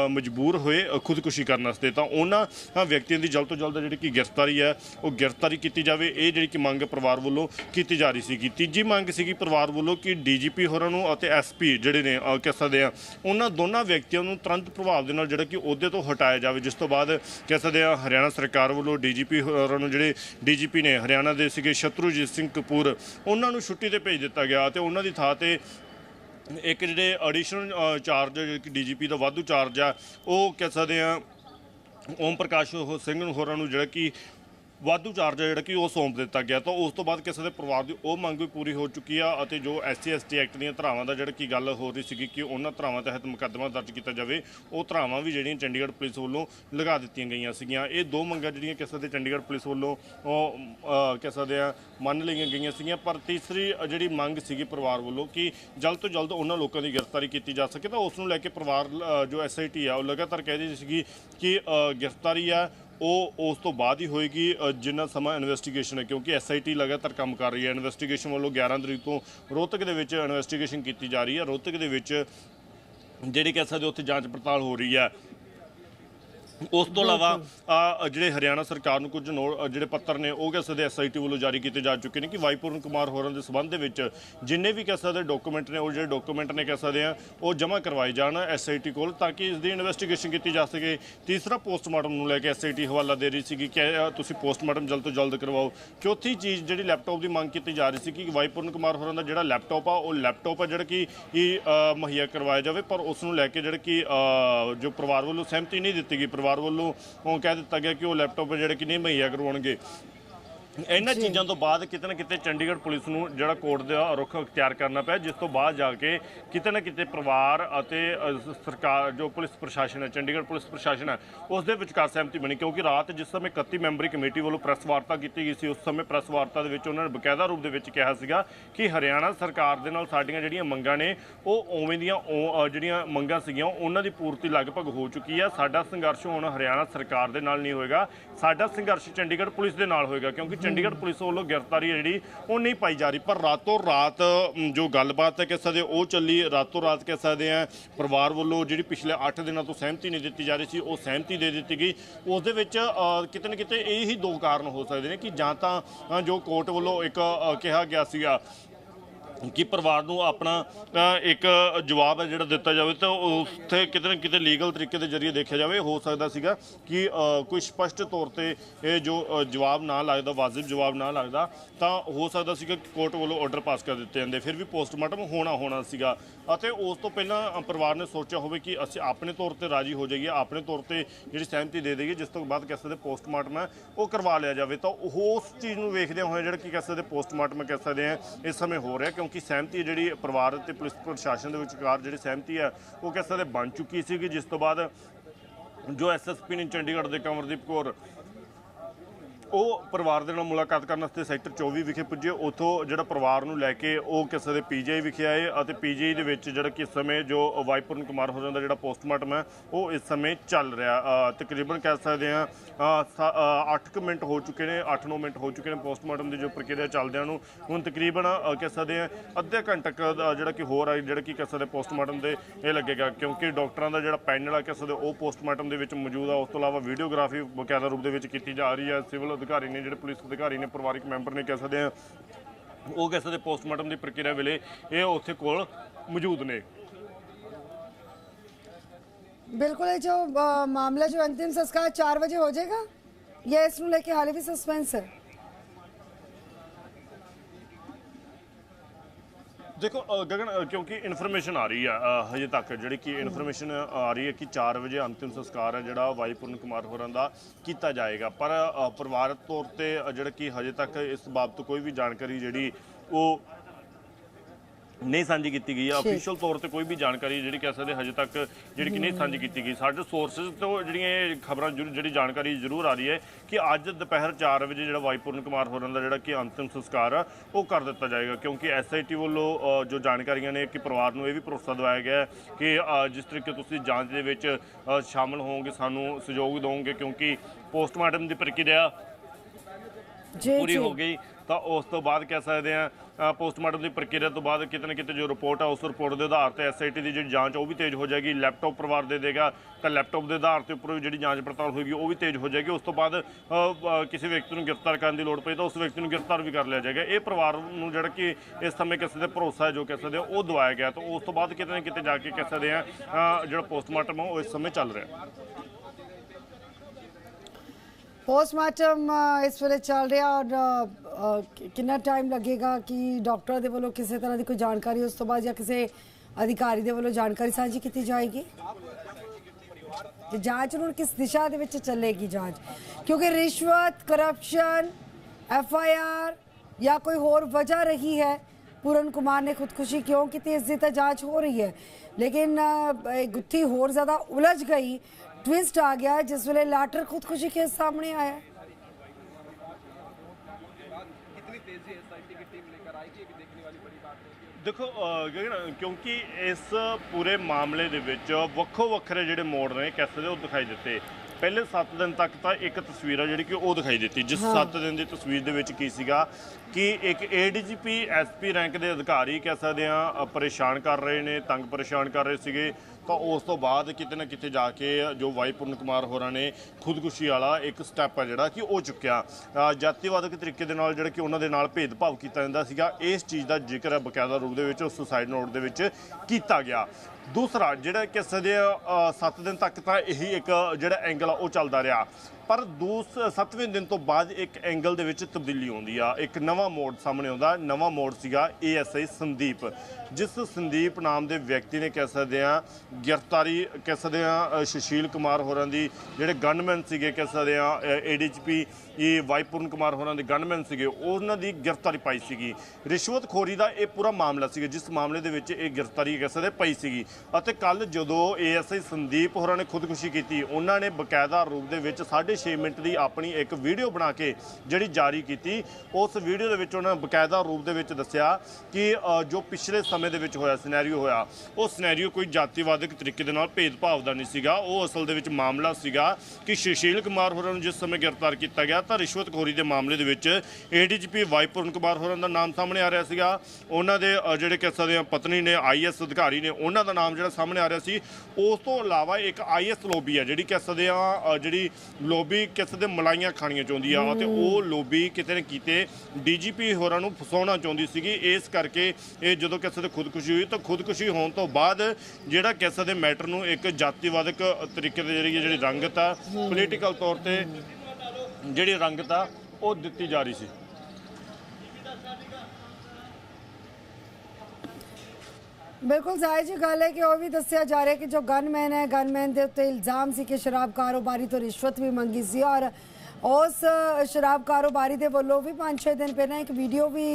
ਮਜਬੂਰ ਹੋਏ ਖੁਦਕੁਸ਼ੀ ਕਰਨ ਵਾਸਤੇ। ਤਾਂ ਉਹਨਾਂ ਵਿਅਕਤੀਆਂ ਦੀ ਜਲਦ ਤੋਂ ਜਲਦ ਜਿਹੜੀ ਕਿ ਗ੍ਰਿਫਤਾਰੀ ਹੈ, ਉਹ ਗ੍ਰਿਫਤਾਰੀ ਕੀਤੀ ਜਾਵੇ। ਇਹ ਜਿਹੜੀ ਕਿ ਮੰਗ ਪਰਿਵਾਰ ਵੱਲੋਂ ਕੀਤੀ ਜਾ ਰਹੀ ਸੀਗੀ। ਤੀਜੀ ਮੰਗ ਸੀਗੀ ਪਰਿਵਾਰ ਵੱਲੋਂ ਕਿ ਡੀਜੀਪੀ ਹੋਰਾਂ ਨੂੰ ਅਤੇ ਐਸਪੀ ਜਿਹੜੇ ਨੇ ਕਹਿ ਸਕਦੇ ਆ ਉਹਨਾਂ ਦੋਨਾਂ ਵਿਅਕਤੀਆਂ ਨੂੰ ਤੁਰੰਤ ਪ੍ਰਭਾਵ ਦੇ ਨਾਲ ਜਿਹੜਾ ਕਿ ਅਹੁਦੇ ਤੋਂ ਹਟਾਇਆ ਜਾਵੇ। ਜਿਸ ਤੋਂ ਬਾਅਦ ਕਹਿ ਸਕਦੇ ਆ ਹਰਿਆਣਾ ਸਰਕਾਰ ਵੱਲੋਂ ਡੀਜੀਪੀ ਹੋਰਾਂ ਨੂੰ ਜਿਹੜੇ ਡੀਜੀਪੀ ਨੇ, ਹਰਿਆਣਾ ਦੇ ਸੀਗੇ ਸ਼ਤਰੂਜੀਤ ਸਿੰਘ ਕਪੂਰ, ਉਹਨਾਂ ਨੂੰ ਛੁੱਟੀ ਤੇ ਭੇਜ ਦਿੱਤਾ ਗਿਆ ਤੇ ਉਹਨਾਂ ਦੀ ਥਾਂ ਤੇ ਇੱਕ ਜਿਹੜੇ ਐਡੀਸ਼ਨਲ ਚਾਰਜ ਜਿਹੜੇ ਕਿ ਡੀਜੀਪੀ ਦਾ ਵਾਧੂ ਚਾਰਜ ਆ, ਉਹ ਕਹਿ ਸਕਦੇ ਆ, ਓਮ ਪ੍ਰਕਾਸ਼ ਸਿੰਘ ਹੋਰਾਂ ਨੂੰ ਜਿਹੜਾ ਕਿ ਵਾਧੂ ਚਾਰਜ ਆ ਜਿਹੜਾ ਕਿ ਉਹ ਸੌਂਪ ਦਿੱਤਾ ਗਿਆ। ਤਾਂ ਉਸ ਤੋਂ ਬਾਅਦ ਕਿਸੇ ਦੇ ਪਰਿਵਾਰ ਦੀ ਉਹ ਮੰਗ ਵੀ ਪੂਰੀ ਹੋ ਚੁੱਕੀ ਆ ਅਤੇ ਜੋ ਐਸਸੀ ਐਸਟੀ ਐਕਟ ਦੀਆਂ ਧਾਰਾਵਾਂ ਦਾ ਜਿਹੜਾ ਕਿ ਗੱਲ ਹੋ ਰਹੀ ਸੀਗੀ ਕਿ ਉਹਨਾਂ ਧਾਰਾਵਾਂ ਤਹਿਤ ਮੁਕੱਦਮਾ ਦਰਜ ਕੀਤਾ ਜਾਵੇ ਉਹ ਧਾਰਾਵਾਂ ਵੀ ਜਿਹੜੀਆਂ ਚੰਡੀਗੜ੍ਹ ਪੁਲਿਸ ਵੱਲੋਂ ਲਗਾ ਦਿੱਤੀਆਂ ਗਈਆਂ ਸੀਗੀਆਂ। ਇਹ ਦੋ ਮੰਗਾਂ ਜਿਹੜੀਆਂ ਕਿਸੇ ਦੇ ਚੰਡੀਗੜ੍ਹ ਪੁਲਿਸ ਵੱਲੋਂ ਕਹਿ ਸਕਦੇ ਆ ਮੰਨ ਲਈਆਂ ਗਈਆਂ ਸੀਗੀਆਂ। ਪਰ ਤੀਸਰੀ ਜਿਹੜੀ ਮੰਗ ਸੀਗੀ ਪਰਿਵਾਰ ਵੱਲੋਂ ਕਿ ਜਲਦ ਤੋਂ ਜਲਦ ਉਹਨਾਂ ਲੋਕਾਂ ਦੀ ਗ੍ਰਿਫਤਾਰੀ ਕੀਤੀ ਜਾ ਸਕੇ ਤਾਂ ਉਸ ਨੂੰ ਲੈ ਕੇ ਪਰਿਵਾਰ ਅ, ਜੋ ਐਸਆਈਟੀ ਆ ਉਹ ਲਗਾਤਾਰ ਕਹਿ ਰਹੀ ਸੀਗੀ ਕਿ ਗ੍ਰਿਫਤਾਰੀ ਆ। ਉਹ ਉਸ ਤੋਂ ਬਾਅਦ ਹੀ ਹੋਏਗੀ ਅ, ਜਿੰਨਾ ਸਮਾਂ ਇਨਵੈਸਟੀਗੇਸ਼ਨ ਹੈ ਕਿਉਂਕਿ ਐਸਆਈਟੀ ਲਗਾਤਾਰ ਕੰਮ ਕਰ ਰਹੀ ਹੈ। ਇਨਵੈਸਟੀਗੇਸ਼ਨ ਵੱਲੋਂ 11 ਤਰੀਕ ਤੋਂ ਰੋਹਤਕ ਦੇ ਵਿੱਚ ਇਨਵੈਸਟੀਗੇਸ਼ਨ ਕੀਤੀ ਜਾ ਰਹੀ ਹੈ। ਰੋਹਤਕ ਦੇ ਵਿੱਚ ਜਿਹੜੀ ਕਹਿ ਸਕਦੇ ਉੱਥੇ ਜਾਂਚ ਪੜਤਾਲ ਹੋ ਰਹੀ ਹੈ। ਉਸ ਤੋਂ ਇਲਾਵਾ ਆ ਜਿਹੜੇ ਹਰਿਆਣਾ ਸਰਕਾਰ ਨੂੰ ਕੁਝ ਜਿਹੜੇ ਪੱਤਰ ਨੇ ਉਹ ਕਹਿ ਸਕਦੇ ਐਸਆਈਟੀ ਵੱਲੋਂ ਜਾਰੀ ਕੀਤੇ ਜਾ ਚੁੱਕੇ ਨੇ ਕਿ ਵਾਈਪੂਰਨ ਕੁਮਾਰ ਹੋਰਾਂ ਦੇ ਸਬੰਧ ਦੇ ਵਿੱਚ ਜਿੰਨੇ ਵੀ ਕਹਿ ਸਕਦੇ ਡਾਕੂਮੈਂਟ ਨੇ ਉਹ ਜਿਹੜੇ ਡਾਕੂਮੈਂਟ ਨੇ ਕਹਿ ਸਕਦੇ ਆ ਉਹ ਜਮ੍ਹਾਂ ਕਰਵਾਏ ਜਾਣ ਐਸਆਈਟੀ ਕੋਲ ਤਾਂ ਕਿ ਇਸ ਦੀ ਇਨਵੈਸਟੀਗੇਸ਼ਨ ਕੀਤੀ ਜਾ ਸਕੇ। ਤੀਸਰਾ ਪੋਸਟਮਾਰਟਮ ਨੂੰ ਲੈ ਕੇ ਐਸਆਈਟੀ ਹਵਾਲਾ ਦੇ ਰਹੀ ਸੀ ਕਿ ਤੁਸੀਂ ਪੋਸਟਮਾਰਟਮ ਜਲਦ ਤੋਂ ਜਲਦ ਕਰਵਾਓ। ਚੌਥੀ ਚੀਜ਼ ਜਿਹੜੀ ਲੈਪਟਾਪ ਦੀ ਮੰਗ ਕੀਤੀ ਜਾ ਰਹੀ ਸੀ ਕਿ ਵਾਈਪੂਰਨ ਕੁਮਾਰ ਹੋਰਾਂ ਦਾ ਜਿਹੜਾ ਲੈਪਟਾਪ ਆ ਉਹ ਲੈਪਟਾਪ ਆ ਜਿਹੜਾ ਕਿ ਮੁਹੱਈਆ ਕਰਵਾਇਆ ਜਾਵੇ ਪਰ ਉਸ ਨੂੰ ਲੈ ਕੇ ਜਿਹੜਾ ਕਿ ਜੋ ਪਰਿਵਾਰ ਵੱਲੋਂ ਸਹਿਮਤੀ ਨਹੀਂ ਦਿੱਤੀ ਗਈ ਪਰਿਵਾਰ ਵੱਲੋਂ ਉਹ ਕਹਿ ਦਿੱਤਾ ਗਿਆ ਕਿ ਉਹ ਲੈਪਟਾਪ ਜਿਹੜੇ ਕਿ ਨਹੀਂ ਮੁਹੱਈਆ ਕਰਵਾਉਣਗੇ। ਇਹਨਾਂ ਚੀਜ਼ਾਂ ਤੋਂ ਬਾਅਦ ਕਿਤੇ ਨਾ ਕਿਤੇ ਚੰਡੀਗੜ੍ਹ ਪੁਲਿਸ ਨੂੰ ਜਿਹੜਾ ਕੋਰਟ ਦਾ ਰੁਖ ਅਖਤਿਆਰ ਕਰਨਾ ਪਿਆ ਜਿਸ ਤੋਂ ਬਾਅਦ ਜਾ ਕੇ ਕਿਤੇ ਨਾ ਕਿਤੇ ਪਰਿਵਾਰ ਅਤੇ ਸਰਕਾਰ ਜੋ ਪੁਲਿਸ ਪ੍ਰਸ਼ਾਸਨ ਹੈ ਚੰਡੀਗੜ੍ਹ ਪੁਲਿਸ ਪ੍ਰਸ਼ਾਸਨ ਹੈ ਉਸ ਦੇ ਵਿਚਕਾਰ ਸਹਿਮਤੀ ਬਣੀ ਕਿਉਂਕਿ ਰਾਤ ਜਿਸ ਸਮੇਂ 31 ਮੈਂਬਰੀ ਕਮੇਟੀ ਵੱਲੋਂ ਪ੍ਰੈਸ ਵਾਰਤਾ ਕੀਤੀ ਗਈ ਸੀ ਉਸ ਸਮੇਂ ਪ੍ਰੈਸ ਵਾਰਤਾ ਦੇ ਵਿੱਚ ਉਹਨਾਂ ਨੇ ਬਕਾਇਦਾ ਰੂਪ ਦੇ ਵਿੱਚ ਕਿਹਾ ਸੀਗਾ ਕਿ ਹਰਿਆਣਾ ਸਰਕਾਰ ਦੇ ਨਾਲ ਸਾਡੀਆਂ ਜਿਹੜੀਆਂ ਮੰਗਾਂ ਨੇ ਉਹ ਉਵੇਂ ਦੀਆਂ ਜਿਹੜੀਆਂ ਮੰਗਾਂ ਸੀਗੀਆਂ ਉਹਨਾਂ ਦੀ ਪੂਰਤੀ ਲਗਭਗ ਹੋ ਚੁੱਕੀ ਹੈ। ਸਾਡਾ ਸੰਘਰਸ਼ ਹੁਣ ਹਰਿਆਣਾ ਸਰਕਾਰ ਦੇ ਨਾਲ ਨਹੀਂ ਹੋਏਗਾ ਸਾਡਾ ਸੰਘਰਸ਼ ਚੰਡੀਗੜ੍ਹ ਪੁਲਿਸ ਦੇ ਨਾਲ ਹੋਏਗਾ ਕਿਉਂਕਿ ਚੰਡੀਗੜ੍ਹ ਪੁਲਿਸ ਵੱਲੋਂ ਗ੍ਰਿਫਤਾਰੀ ਹੈ ਜਿਹੜੀ, ਉਹ ਨਹੀਂ ਪਾਈ ਜਾ ਰਹੀ। ਪਰ ਰਾਤੋਂ ਰਾਤ ਜੋ ਗੱਲਬਾਤ ਹੈ ਕਹਿ ਸਕਦੇ ਉਹ ਚੱਲੀ, ਰਾਤੋਂ ਰਾਤ ਕਹਿ ਸਕਦੇ ਆ ਪਰਿਵਾਰ ਵੱਲੋਂ ਜਿਹੜੀ ਪਿਛਲੇ 8 ਦਿਨਾਂ ਤੋਂ ਸਹਿਮਤੀ ਨਹੀਂ ਦਿੱਤੀ ਜਾ ਰਹੀ ਸੀ, ਉਹ ਸਹਿਮਤੀ ਦੇ ਦਿੱਤੀ ਗਈ। ਉਸ ਦੇ ਵਿੱਚ ਕਿਤੇ ਨਾ ਕਿਤੇ ਇਹ ਹੀ ਦੋ ਕਾਰਨ ਹੋ ਸਕਦੇ ਨੇ ਕਿ ਜਾਂ ਤਾਂ ਜੋ ਕੋਰਟ ਵੱਲੋਂ ਇੱਕ ਕਿਹਾ ਗਿਆ ਸੀਗਾ ਕਿ ਪਰਿਵਾਰ ਨੂੰ ਆਪਣਾ ਇੱਕ ਜਵਾਬ ਹੈ ਜਿਹੜਾ ਦਿੱਤਾ ਜਾਵੇ ਤਾਂ ਉੱਥੇ ਕਿਤੇ ਨਾ ਕਿਤੇ ਲੀਗਲ ਤਰੀਕੇ ਦੇ ਜ਼ਰੀਏ ਦੇਖਿਆ ਜਾਵੇ। ਹੋ ਸਕਦਾ ਸੀਗਾ ਕਿ ਕੋਈ ਸਪਸ਼ਟ ਤੌਰ ਤੇ ਇਹ ਜੋ ਜਵਾਬ ਨਾ ਲੱਗਦਾ, ਵਾਜਿਬ ਜਵਾਬ ਨਾ ਲੱਗਦਾ, ਤਾਂ ਹੋ ਸਕਦਾ ਸੀਗਾ ਕਿ ਕੋਰਟ ਵੱਲੋਂ ਆਰਡਰ ਪਾਸ ਕਰ ਦਿੱਤੇ ਜਾਂਦੇ। ਫਿਰ ਵੀ ਪੋਸਟਮਾਰਟਮ ਹੋਣਾ ਹੋਣਾ ਸੀਗਾ। ਅਤੇ ਉਸ ਤੋਂ ਪਹਿਲਾਂ ਪਰਿਵਾਰ ਨੇ ਸੋਚਿਆ ਹੋਵੇ ਕਿ ਅਸੀਂ ਆਪਣੇ ਤੌਰ ਤੇ ਰਾਜੀ ਹੋ ਜਾਈਏ, ਆਪਣੇ ਤੌਰ ਤੇ ਜਿਹੜੀ ਸਹਿਮਤੀ ਦੇ ਦਈਏ, ਜਿਸ ਤੋਂ ਬਾਅਦ ਕਿਸੇ ਦੇ ਪੋਸਟਮਾਰਟਮ ਹੈ, ਉਹ ਕਰਵਾ ਲਿਆ ਜਾਵੇ। ਤਾਂ ਉਸ ਚੀਜ਼ ਨੂੰ ਵੇਖਦਿਆਂ ਹੋਏ ਜਿਹੜਾ ਕਿ ਕਿਸੇ ਦੇ ਪੋਸਟਮਾਰਟਮ ਕਹਿ ਸਕਦੇ ਆ ਇਸ ਸਮੇਂ ਹੋ ਰਿਹਾ, ਕਿਉਂਕਿ ਸਹਿਮਤੀ ਜਿਹੜੀ ਪਰਿਵਾਰ ਤੇ ਪੁਲਿਸ ਪ੍ਰਸ਼ਾਸਨ ਦੇ ਵਿਚਕਾਰ ਜਿਹੜੀ ਸਹਿਮਤੀ ਹੈ ਉਹ ਕਹਿ ਸਕਦੇ ਬਣ ਚੁੱਕੀ ਸੀਗੀ, ਜਿਸ ਤੋਂ ਬਾਅਦ ਜੋ ਐਸਐਸਪੀ ਨੇ ਚੰਡੀਗੜ੍ਹ ਦੇ ਕਮਰਦੀਪ ਕੌਰ ਉਹ ਪਰਿਵਾਰ ਦੇ ਨਾਲ ਮੁਲਾਕਾਤ ਕਰਨ ਵਾਸਤੇ ਸੈਕਟਰ 24 ਵਿਖੇ ਪੁੱਜੇ। ਉੱਥੋਂ ਜਿਹੜਾ ਪਰਿਵਾਰ ਨੂੰ ਲੈ ਕੇ ਉਹ ਕਿਸੇ ਦੇ ਪੀਜੀਆਈ ਵਿਖੇ ਆਏ ਅਤੇ ਪੀਜੀਆਈ ਦੇ ਵਿੱਚ ਜਿਹੜਾ ਕਿ ਇਸ ਸਮੇਂ ਜੋ ਵਾਈਪੁਰਨ ਕੁਮਾਰ ਹੋਰਾਂ ਦਾ ਜਿਹੜਾ ਪੋਸਟਮਾਰਟਮ ਹੈ, ਉਹ ਇਸ ਸਮੇਂ ਚੱਲ ਰਿਹਾ। ਤਕਰੀਬਨ ਕਹਿ ਸਕਦੇ ਆ 8 ਮਿੰਟ ਹੋ ਚੁੱਕੇ ਨੇ 8-9 ਮਿੰਟ ਹੋ ਚੁੱਕੇ ਨੇ ਪੋਸਟਮਾਰਟਮ ਦੀ ਜੋ ਪ੍ਰਕਿਰਿਆ ਚੱਲਦਿਆਂ ਨੂੰ। ਹੁਣ ਤਕਰੀਬਨ ਕਹਿ ਸਕਦੇ ਆ ਅੱਧੇ ਘੰਟੇ ਕੁ ਜਿਹੜਾ ਕਿ ਹੋਰ ਆ ਜਿਹੜਾ ਕਿ ਕਹਿ ਸਕਦੇ ਪੋਸਟਮਾਰਟਮ ਦੇ ਇਹ ਲੱਗੇਗਾ, ਕਿਉਂਕਿ ਡਾਕਟਰਾਂ ਦਾ ਜਿਹੜਾ ਪੈਨਲ ਆ, ਕਹਿ ਸਕਦੇ ਉਹ ਪੋਸਟਮਾਰਟਮ ਦੇ ਵਿੱਚ ਮੌਜੂਦ ਆ। ਉਸ ਤੋਂ ਇਲਾਵਾ ਵੀਡੀਓਗ੍ਰਾਫੀ ਬਕਾਇਦਾ ਰੂਪ ਦੇ ਵਿੱਚ ਕੀਤੀ ਜਾ ਰਹੀ ਹੈ, ਸਿਵਲ ਅਧਿਕਾਰੀ ਨੇ, ਜਿਹੜੇ ਪੁਲਿਸ ਅਧਿਕਾਰੀ ਨੇ, ਪਰਿਵਾਰਕ ਮੈਂਬਰ ਨੇ ਕਹਿ ਸਕਦੇ ਆ, ਉਹ ਕਹਿ ਸਕਦੇ ਪੋਸਟਮਾਰਟਮ ਦੀ ਪ੍ਰਕਿਰਿਆ ਵੇਲੇ ਇਹ ਉੱਥੇ ਕੋਲ ਮੌਜੂਦ ਨੇ। ਬਿਲਕੁਲ, ਇਹ ਜੋ ਮਾਮਲਾ ਜੋ ਅੰतिम ਸੰਸਕਾਰ 4 ਵਜੇ ਹੋ ਜਾਏਗਾ, ਜਾਂ ਇਸ ਨੂੰ ਲੈ ਕੇ ਹਾਲੇ ਵੀ ਸਸਪੈਂਸ ਹੈ? ਦੇਖੋ ਅ, ਗਗਨ ਅ, ਕਿਉਂਕਿ ਇਨਫੋਰਮੇਸ਼ਨ ਆ ਰਹੀ ਆ ਅ, ਹਜੇ ਤੱਕ ਜਿਹੜੀ ਕਿ ਇਨਫੋਰਮੇਸ਼ਨ ਆ ਰਹੀ ਹੈ ਕਿ 4 ਵਜੇ ਅੰਤਿਮ ਸੰਸਕਾਰ ਹੈ ਜਿਹੜਾ ਵਾਈਪੁਰਨ ਕੁਮਾਰ ਹੋਰਾਂ ਦਾ ਕੀਤਾ ਜਾਏਗਾ। ਪਰ ਅ, ਪਰਿਵਾਰਕ ਤੌਰ ਤੇ ਅ, ਜਿਹੜਾ ਕਿ ਹਜੇ ਤੱਕ ਇਸ ਬਾਬਤ ਕੋਈ ਵੀ ਜਾਣਕਾਰੀ ਜਿਹੜੀ ਉਹ ਨਹੀਂ ਸਾਂਝੀ ਕੀਤੀ ਗਈ ਹੈ ਠੀਕ। ਅਫੀਸ਼ੀਅਲ ਤੌਰ ਤੇ ਕੋਈ ਵੀ ਜਾਣਕਾਰੀ ਜਿਹੜੀ ਕਹਿ ਸਕਦੇ ਹਜੇ ਤੱਕ ਜਿਹੜੀ ਕਿ ਨਹੀਂ ਸਾਂਝੀ ਕੀਤੀ ਗਈ। ਸਾਡੇ ਸੋਰਸਸ ਤੋਂ ਜਿਹੜੀਆਂ ਇਹ ਖਬਰਾਂ ਜਿਹੜੀ ਜਾਣਕਾਰੀ ਜ਼ਰੂਰ ਆ ਰਹੀ ਹੈ ਕਿ ਅੱਜ ਦੁਪਹਿਰ 4 ਵਜੇ ਜਿਹੜਾ ਵਾਈਪੁਰਨ ਕੁਮਾਰ ਹੋਰਾਂ ਦਾ ਜਿਹੜਾ ਕਿ ਅੰਤਿਮ ਸੰਸਕਾਰ ਆ ਉਹ ਕਰ ਦਿੱਤਾ ਜਾਏਗਾ। ਕਿਉਂਕਿ ਐਸਆਈਟੀ ਵੱਲੋਂ ਜੋ ਜਾਣਕਾਰੀਆਂ ਨੇ ਕਿ ਪਰਿਵਾਰ ਨੂੰ ਇਹ ਵੀ ਭਰੋਸਾ ਦਿਵਾਇਆ ਗਿਆ ਕਿ ਜਿਸ ਤਰੀਕੇ ਤੁਸੀਂ ਜਾਂਚ ਦੇ ਵਿੱਚ ਸ਼ਾਮਲ ਹੋਵੋਗੇ ਸਾਨੂੰ ਸਹਿਯੋਗ ਦਿਓਗੇ ਕਿਉਂਕਿ ਪੋਸਟਮਾਰਟਮ ਦੀ ਪ੍ਰਕਿਰਿਆ ਪੂਰੀ ਹੋ ਗਈ ਤਾਂ ਉਸ ਤੋਂ ਬਾਅਦ ਕਹਿ ਸਕਦੇ ਆ ਪੋਸਟਮਾਰਟਮ ਦੀ ਪ੍ਰਕਿਰਿਆ ਤੋਂ ਬਾਅਦ ਕਿਤੇ ਨਾ ਕਿਤੇ ਜੋ ਰਿਪੋਰਟ ਆ ਉਸ ਰਿਪੋਰਟ ਦੇ ਆਧਾਰ ਤੇ ਐਸਆਈਟੀ ਦੀ ਜਿਹੜੀ ਜਾਂਚ ਉਹ ਵੀ ਤੇਜ਼ ਹੋ ਜਾਏਗੀ ਲੈਪਟਾਪ ਪਰਿਵਾਰ ਦੇ ਦੇਗਾ ਤਾਂ ਲੈਪਟਾਪ ਦੇ ਆਧਾਰ ਤੇ ਉੱਪਰ ਜਿਹੜੀ ਜਾਂਚ ਪੜਤਾਲ ਹੋਏਗੀ ਉਹ ਵੀ ਤੇਜ਼ ਹੋ ਜਾਏਗੀ ਉਸ ਤੋਂ ਬਾਅਦ ਕਿਸੇ ਵਿਅਕਤੀ ਨੂੰ ਗ੍ਰਿਫਤਾਰ ਕਰਨ ਦੀ ਲੋੜ ਪਈ ਤਾਂ ਉਸ ਵਿਅਕਤੀ ਨੂੰ ਗ੍ਰਿਫਤਾਰ ਵੀ ਕਰ ਲਿਆ ਜਾਏਗਾ। ਇਹ ਪਰਿਵਾਰ ਨੂੰ ਜਿਹੜਾ ਕਿ ਇਸ ਸਮੇਂ ਕਿਸੇ ਦੇ ਭਰੋਸਾ ਹੈ ਜੋ ਕਹਿ ਸਕਦੇ ਆ, ਉਹ ਦਵਾਇਆ ਗਿਆ ਤਾਂ ਉਸ ਤੋਂ ਬਾਅਦ ਕਿਤੇ ਨਾ ਕਿਤੇ ਜਾ ਕੇ ਕਹਿ ਸਕਦੇ ਆ ਜਿਹੜਾ ਪੋਸਟਮਾਰਟਮ ਉਹ ਇਸ ਸਮੇਂ ਚੱਲ ਰਿਹਾ। ਪੋਸਟਮਾਰਟਮ uh, ਇਸ ਵੇਲੇ ਚੱਲ ਰਿਹਾ ਔਰ uh, uh, ਕਿੰਨਾ ਟਾਈਮ ਲੱਗੇਗਾ ਕਿ ਡਾਕਟਰ ਦੇ ਵੱਲੋਂ ਕਿਸੇ ਤਰ੍ਹਾਂ ਦੀ ਕੋਈ ਜਾਣਕਾਰੀ ਉਸ ਤੋਂ ਬਾਅਦ ਜਾਂ ਕਿਸੇ ਅਧਿਕਾਰੀ ਦੇ ਵੱਲੋਂ ਜਾਣਕਾਰੀ ਸਾਂਝੀ ਕੀਤੀ ਜਾਏਗੀ? ਤੇ ਜਾਂਚ ਨੂੰ ਕਿਸ ਦਿਸ਼ਾ ਦੇ ਵਿੱਚ ਚੱਲੇਗੀ ਜਾਂਚ? ਕਿਉਂਕਿ ਰਿਸ਼ਵਤ ਕਰਪਸ਼ਨ ਐਫ ਆਈ ਆਰ ਜਾਂ ਕੋਈ ਹੋਰ ਵਜ੍ਹਾ ਰਹੀ ਹੈ, ਪੂਰਨ ਕੁਮਾਰ ਨੇ ਖੁਦਕੁਸ਼ੀ ਕਿਉਂ ਕੀਤੀ? ਇਸ ਦੀ ਤਾਂ ਜਾਂਚ ਹੋ ਰਹੀ ਹੈ। ਲੇਕਿਨ ਗੁੱਥੀ ਹੋਰ ਜ਼ਿਆਦਾ ਉਲਝ ਗਈ ਟਵਿਸਟ ਆ ਗਿਆ ਜਿਸ ਵੇਲੇ ਲਾਟਰ ਖੁਦਕੁਸ਼ੀ ਕੇਸ ਸਾਹਮਣੇ ਆਇਆ। ਦੇਖੋ ਕਿਉਂਕਿ ਇਸ ਪੂਰੇ ਮਾਮਲੇ ਦੇ ਵਿੱਚ ਵੱਖੋ ਵੱਖਰੇ ਜਿਹੜੇ ਮੋੜ ਨੇ ਕਿਸ ਦੇ ਉਹ ਦਿਖਾਈ ਦਿੱਤੇ। ਪਹਿਲੇ 7 ਦਿਨ ਤੱਕ ਤਾਂ ਇੱਕ ਤਸਵੀਰ ਆ ਜਿਹੜੀ ਕਿ ਉਹ ਦਿਖਾਈ ਦਿੱਤੀ। ਜਿਸ 7 ਦਿਨ ਦੀ ਤਸਵੀਰ ਦੇ ਵਿੱਚ ਕੀ ਸੀਗਾ ਕਿ ਇੱਕ ਏਡੀਜੀਪੀ ਐਸਪੀ ਰੈਂਕ ਦੇ ਅਧਿਕਾਰੀ ਕਹਿ ਸਕਦੇ ਆ ਪਰੇਸ਼ਾਨ ਕਰ ਰਹੇ ਨੇ ਤੰਗ ਪਰੇਸ਼ਾਨ ਕਰ ਰਹੇ ਸੀਗੇ। ਤਾਂ ਉਸ ਤੋਂ ਬਾਅਦ ਕਿਤੇ ਨਾ ਕਿਤੇ ਜਾ ਕੇ ਜੋ ਵਾਈ ਪੂਰਨ ਕੁਮਾਰ ਹੋਰਾਂ ਨੇ ਖੁਦਕੁਸ਼ੀ ਵਾਲਾ ਇੱਕ ਸਟੈਪ ਹੈ ਜਿਹੜਾ ਕਿ ਉਹ ਚੁੱਕਿਆ। ਜਾਤੀਵਾਦਕ ਤਰੀਕੇ ਦੇ ਨਾਲ ਜਿਹੜਾ ਕਿ ਉਹਨਾਂ ਦੇ ਨਾਲ ਭੇਦਭਾਵ ਕੀਤਾ ਜਾਂਦਾ ਸੀਗਾ। ਇਸ ਚੀਜ਼ ਦਾ ਜ਼ਿਕਰ ਹੈ ਬਕਾਇਦਾ ਰੂਪ ਦੇ ਵਿੱਚ ਸੁਸਾਈਡ ਨੋਟ ਦੇ ਵਿੱਚ ਕੀਤਾ ਗਿਆ। ਦੂਸਰਾ, ਜਿਹੜਾ ਕਿ ਸਦੇ 7 ਦਿਨ ਤੱਕ ਤਾਂ ਇਹੀ ਇੱਕ ਜਿਹੜਾ ਐਂਗਲ ਆ, ਉਹ ਚੱਲਦਾ ਰਿਹਾ। ਪਰ ਦੂਸ 7ਵੇਂ ਦਿਨ ਤੋਂ ਬਾਅਦ ਇੱਕ ਐਂਗਲ ਦੇ ਵਿੱਚ ਤਬਦੀਲੀ ਆਉਂਦੀ ਆ। ਇੱਕ ਨਵਾਂ ਮੋੜ ਸਾਹਮਣੇ ਆਉਂਦਾ। ਨਵਾਂ ਮੋੜ ਸੀਗਾ ਏਐਸਆਈ ਸੰਦੀਪ। ਜਿਸ ਸੰਦੀਪ ਨਾਮ ਦੇ ਵਿਅਕਤੀ ਨੇ ਕਹਿ ਸਕਦੇ ਆ ਗ੍ਰਿਫਤਾਰੀ ਕਹਿ ਸਕਦੇ ਆ ਸੁਸ਼ੀਲ ਕੁਮਾਰ ਹੋਰਾਂ ਦੀ, ਜਿਹੜੇ ਗਨਮੈਨ ਸੀਗੇ ਕਹਿ ਸਕਦੇ ਆ ਏਡੀਜੀਪੀ ਇਹ ਵਾਈਪੂਰਨ ਕੁਮਾਰ ਹੋਰਾਂ ਦੇ ਗਨਮੈਨ ਸੀਗੇ, ਉਹਨਾਂ ਦੀ ਗ੍ਰਿਫਤਾਰੀ ਪਾਈ ਸੀਗੀ। ਰਿਸ਼ਵਤਖੋਰੀ ਦਾ ਇਹ ਪੂਰਾ ਮਾਮਲਾ ਸੀਗਾ, ਜਿਸ ਮਾਮਲੇ ਦੇ ਵਿੱਚ ਇਹ ਗ੍ਰਿਫਤਾਰੀ ਕਹਿ ਸਕਦੇ ਪਈ ਸੀਗੀ। ਅਤੇ ਕੱਲ ਜਦੋਂ ਏਐਸਆਈ ਸੰਦੀਪ ਹੋਰਾਂ ਨੇ ਖੁਦਕੁਸ਼ੀ ਕੀਤੀ, ਉਹਨਾਂ ਨੇ ਬਕਾਇਦਾ ਰੂਪ ਦੇ ਵਿੱਚ 6.5 ਮਿੰਟ ਦੀ ਆਪਣੀ ਇੱਕ ਵੀਡੀਓ ਬਣਾ ਕੇ ਜਿਹੜੀ ਜਾਰੀ ਕੀਤੀ। ਉਸ ਵੀਡੀਓ ਦੇ ਵਿੱਚ ਉਹਨਾਂ ਨੇ ਬਕਾਇਦਾ ਰੂਪ ਦੇ ਵਿੱਚ ਦੱਸਿਆ ਕਿ ਜੋ ਪਿਛਲੇ ਸਮੇਂ ਦੇ ਵਿੱਚ ਹੋਇਆ ਸਿਨੈਰੀਓ ਹੋਇਆ, ਉਹ ਸਿਨੈਰੀਓ ਕੋਈ ਜਾਤੀਵਾਦਕ ਤਰੀਕੇ ਦੇ ਨਾਲ ਭੇਦਭਾਵ ਦਾ ਨਹੀਂ ਸੀਗਾ। ਉਹ ਅਸਲ ਦੇ ਵਿੱਚ ਮਾਮਲਾ ਸੀਗਾ ਕਿ ਸੁਸ਼ੀਲ ਕੁਮਾਰ ਹੋਰਾਂ ਨੂੰ ਜਿਸ ਸਮੇਂ ਗ੍ਰਿਫਤਾਰ ਕੀਤਾ ਗਿਆ ਤਾਂ ਰਿਸ਼ਵਤਖੋਰੀ ਦੇ ਮਾਮਲੇ ਦੇ ਵਿੱਚ ਏਡੀਜੀਪੀ ਵਾਈਪੁਰਨ ਕੁਮਾਰ ਹੋਰਾਂ ਦਾ ਨਾਮ ਸਾਹਮਣੇ ਆ ਰਿਹਾ ਸੀਗਾ। ਉਹਨਾਂ ਦੇ ਜਿਹੜੇ ਕਹਿ ਸਕਦੇ ਆ ਪਤਨੀ ਨੇ ਆਈਐਸ ਅਧਿਕਾਰੀ ਨੇ, ਉਹਨਾਂ ਦਾ ਨਾਮ ਜਿਹੜਾ ਸਾਹਮਣੇ ਆ ਰਿਹਾ ਸੀ ਉਸ ਤੋਂ ਇਲਾਵਾ ਇੱਕ ਆਈਐਸ ਲੋਬੀ ਆ ਜਿਹੜੀ ਕਹਿ ਸਕਦੇ ਆ ਜਿਹੜੀ ਲੋਬੀ ਕਿਸੇ ਦੇ ਮਲਾਈਆਂ ਖਾਣੀਆਂ ਚਾਹੁੰਦੀ ਆ ਤੇ ਉਹ ਲੋਬੀ ਕਿਤੇ ਨਾ ਕਿਤੇ ਡੀਜੀਪੀ ਹੋਰਾਂ ਨੂੰ ਫਸਾਉਣਾ ਚਾਹੁੰਦੀ ਸੀਗੀ। ਇਸ ਕਰਕੇ ਇਹ ਜਦੋਂ ਕਿਸੇ ਦੇ ਖੁਦਕੁਸ਼ੀ ਹੋਈ ਤਾਂ ਖੁਦਕੁਸ਼ੀ ਹੋਣ ਤੋਂ ਬਾਅਦ ਜਿਹੜਾ ਕਿਸੇ ਦੇ ਮੈਟਰ ਨੂੰ ਇੱਕ ਜਾਤੀਵਾਦਕ ਤਰੀਕੇ ਦੇ ਜਿਹੜੀ ਜਿਹੜੀ ਰੰਗਤ ਆ ਪੋਲੀਟੀਕਲ ਤੌਰ ਤੇ ਜਿਹੜੀ ਰੰਗਤ ਆ ਉਹ ਦਿੱਤੀ ਜਾ ਰਹੀ ਸੀ। ਬਿਲਕੁਲ ਜ਼ਾਹਿਰ ਜੀ ਗੱਲ ਹੈ ਕਿ ਉਹ ਵੀ ਦੱਸਿਆ ਜਾ ਰਿਹਾ ਕਿ ਜੋ ਗਨਮੈਨ ਹੈ ਗਨਮੈਨ ਦੇ ਉੱਤੇ ਇਲਜ਼ਾਮ ਸੀ ਕਿ ਸ਼ਰਾਬ ਕਾਰੋਬਾਰੀ ਤੋਂ ਰਿਸ਼ਵਤ ਵੀ ਮੰਗੀ ਸੀ ਔਰ ਉਸ ਸ਼ਰਾਬ ਕਾਰੋਬਾਰੀ ਦੇ ਵੱਲੋਂ ਵੀ 5-6 ਦਿਨ ਪਹਿਲਾਂ ਇੱਕ ਵੀਡੀਓ ਵੀ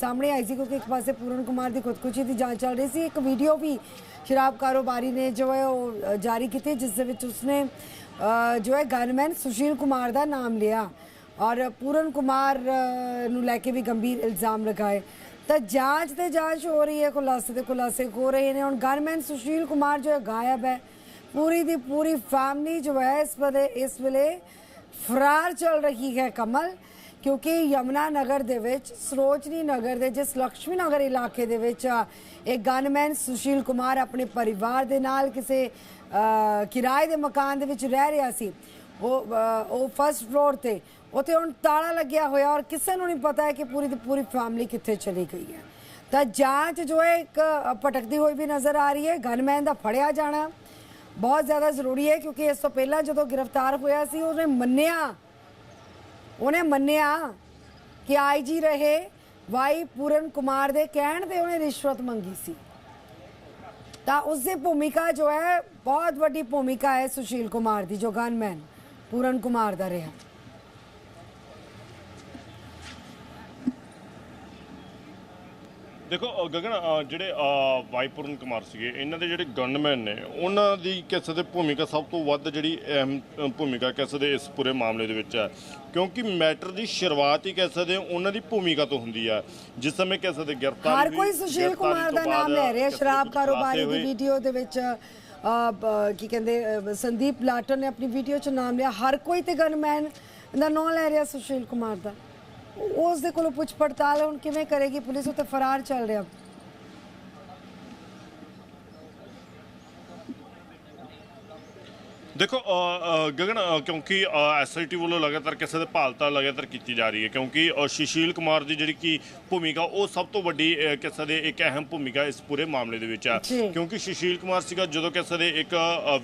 ਸਾਹਮਣੇ ਆਈ ਸੀ ਕਿਉਂਕਿ ਇੱਕ ਪਾਸੇ ਪੂਰਨ ਕੁਮਾਰ ਦੀ ਖੁਦਕੁਸ਼ੀ ਦੀ ਜਾਂਚ ਚੱਲ ਰਹੀ ਸੀ। ਇੱਕ ਵੀਡੀਓ ਵੀ ਸ਼ਰਾਬ ਕਾਰੋਬਾਰੀ ਨੇ ਜੋ ਹੈ ਉਹ ਜਾਰੀ ਕੀਤੀ ਜਿਸ ਦੇ ਵਿੱਚ ਉਸਨੇ ਜੋ ਹੈ ਗਨਮੈਨ ਸੁਸ਼ੀਲ ਕੁਮਾਰ ਦਾ ਨਾਮ ਲਿਆ ਔਰ ਪੂਰਨ ਕੁਮਾਰ ਨੂੰ ਲੈ ਕੇ ਵੀ ਗੰਭੀਰ ਇਲਜ਼ਾਮ ਲਗਾਏ। ਤਾਂ ਜਾਂਚ ਤੇ ਜਾਂਚ ਹੋ ਰਹੀ ਹੈ, ਖੁਲਾਸੇ ਤੇ ਖੁਲਾਸੇ ਹੋ ਰਹੇ ਨੇ। ਹੁਣ ਗਨਮੈਨ ਸੁਸ਼ੀਲ ਕੁਮਾਰ ਜੋ ਹੈ, ਗਾਇਬ ਹੈ। ਪੂਰੀ ਦੀ ਪੂਰੀ ਫੈਮਿਲੀ ਜੋ ਹੈ, ਇਸ ਵੇਲੇ ਇਸ ਵੇਲੇ ਫਰਾਰ ਚੱਲ ਰਹੀ ਹੈ ਕਮਲ, ਕਿਉਂਕਿ ਯਮਨਾ ਨਗਰ ਦੇ ਵਿੱਚ, ਸਰੋਜਨੀ ਨਗਰ ਦੇ, ਜਿਸ ਲక్ష్ਮੀ ਨਗਰ ਇਲਾਕੇ ਦੇ ਵਿੱਚ ਇੱਕ ਗਨਮੈਨ ਸੁਸ਼ੀਲ ਕੁਮਾਰ ਆਪਣੇ ਪਰਿਵਾਰ ਦੇ ਨਾਲ ਕਿਸੇ ਕਿਰਾਏ ਦੇ ਮਕਾਨ ਦੇ ਵਿੱਚ ਰਹਿ ਰਿਹਾ ਸੀ। ਉਹ ਉਹ ਫਸਟ ਫਲੋਰ ਤੇ ਉੱਥੇ ਹੁਣ ਤਾਲਾ ਲੱਗਿਆ ਹੋਇਆ ਔਰ ਕਿਸੇ ਨੂੰ ਨਹੀਂ ਪਤਾ ਹੈ ਕਿ ਪੂਰੀ ਦੀ ਪੂਰੀ ਫੈਮਿਲੀ ਕਿੱਥੇ ਚਲੀ ਗਈ ਹੈ। ਤਾਂ ਜਾਂਚ ਜੋ ਹੈ ਇੱਕ ਅ, ਭਟਕਦੀ ਹੋਈ ਵੀ ਨਜ਼ਰ ਆ ਰਹੀ ਹੈ। ਗਨਮੈਨ ਦਾ ਫੜਿਆ ਜਾਣਾ ਬਹੁਤ ਜ਼ਿਆਦਾ ਜ਼ਰੂਰੀ ਹੈ ਕਿਉਂਕਿ ਇਸ ਤੋਂ ਪਹਿਲਾਂ ਜਦੋਂ ਗ੍ਰਿਫਤਾਰ ਹੋਇਆ ਸੀ ਉਹਨੇ ਮੰਨਿਆ ਉਹਨੇ ਮੰਨਿਆ ਕਿ ਆਈਜੀ ਰਹੇ ਵਾਈ ਪੂਰਨ ਕੁਮਾਰ ਦੇ ਕਹਿਣ ਤੇ ਉਹਨੇ ਰਿਸ਼ਵਤ ਮੰਗੀ ਸੀ। ਤਾਂ ਉਸ ਦੀ ਭੂਮਿਕਾ ਜੋ ਹੈ ਬਹੁਤ ਵੱਡੀ ਭੂਮਿਕਾ ਹੈ ਸੁਸ਼ੀਲ ਕੁਮਾਰ ਦੀ ਜੋ ਗਨਮੈਨ ਪੂਰਨ ਕੁਮਾਰ ਦਾ ਰਿਹਾ। ਦੇਖੋ ਗਗਨ ਜਿਹੜੇ ਵਾਈਪੁਰਨ ਕੁਮਾਰ ਸੀਗੇ ਇਹਨਾਂ ਦੇ ਜਿਹੜੇ ਗਨਮੈਨ ਨੇ ਉਹਨਾਂ ਦੀ ਕਿਸੇ ਦੇ ਭੂਮਿਕਾ ਸਭ ਤੋਂ ਵੱਧ ਜਿਹੜੀ ਅਹਿਮ ਭੂਮਿਕਾ ਕਿਸੇ ਦੇ ਇਸ ਪੂਰੇ ਮਾਮਲੇ ਦੇ ਵਿੱਚ ਹੈ? ਕਿਉਂਕਿ ਮੈਟਰ ਦੀ ਸ਼ੁਰੂਆਤ ਹੀ ਕਿਸੇ ਦੇ ਉਹਨਾਂ ਦੀ ਭੂਮਿਕਾ ਤੋਂ ਹੁੰਦੀ ਹੈ ਜਿਸ ਸਮੇਂ ਕਿਸੇ ਦੇ ਗ੍ਰਿਫਤਾਰੀ ਹਰ ਕੋਈ ਸੁਸ਼ੀਲ ਕੁਮਾਰ ਦਾ ਨਾਮ ਲੈ ਰਿਹਾ ਸ਼ਰਾਬ ਕਾਰੋਬਾਰੀ ਦੀ। ਵੀਡੀਓ ਦੇ ਵਿੱਚ ਕੀ ਕਹਿੰਦੇ ਸੰਦੀਪ ਲਾਟਰ ਨੇ ਆਪਣੀ ਵੀਡੀਓ 'ਚ ਨਾਮ ਲਿਆ। ਹਰ ਕੋਈ ਤੇ ਗਨਮੈਨ ਦਾ ਨਾਮ ਲੈ ਰਿਹਾ ਸੁਸ਼ੀਲ ਕੁਮਾਰ ਦਾ। ਉਸ ਦੇ ਕੋਲੋਂ ਪੁੱਛ ਪੜਤਾਲ ਹੁਣ ਕਿਵੇਂ ਕਰੇਗੀ ਪੁਲਿਸ ਉੱਤੇ ਫਰਾਰ ਚੱਲ ਰਿਹਾ ਦੇਖੋ ਗਗਨ ਕਿਉਂਕਿ ਐਸਆਈਟੀ ਵੱਲੋਂ ਲਗਾਤਾਰ ਕਿਸੇ ਦੇ ਭਾਲਤਾ ਲਗਾਤਾਰ ਕੀਤੀ ਜਾ ਰਹੀ ਹੈ ਕਿਉਂਕਿ ਸੁਸ਼ੀਲ ਕੁਮਾਰ ਦੀ ਜਿਹੜੀ ਕੀ ਭੂਮਿਕਾ ਉਹ ਸਭ ਤੋਂ ਵੱਡੀ ਕਿਸੇ ਦੇ ਇੱਕ ਅਹਿਮ ਭੂਮਿਕਾ ਇਸ ਪੂਰੇ ਮਾਮਲੇ ਦੇ ਵਿੱਚ ਜੀ। ਕਿਉਂਕਿ ਸੁਸ਼ੀਲ ਕੁਮਾਰ ਸੀਗਾ ਜਦੋਂ ਕਿਸੇ ਦੇ ਇੱਕ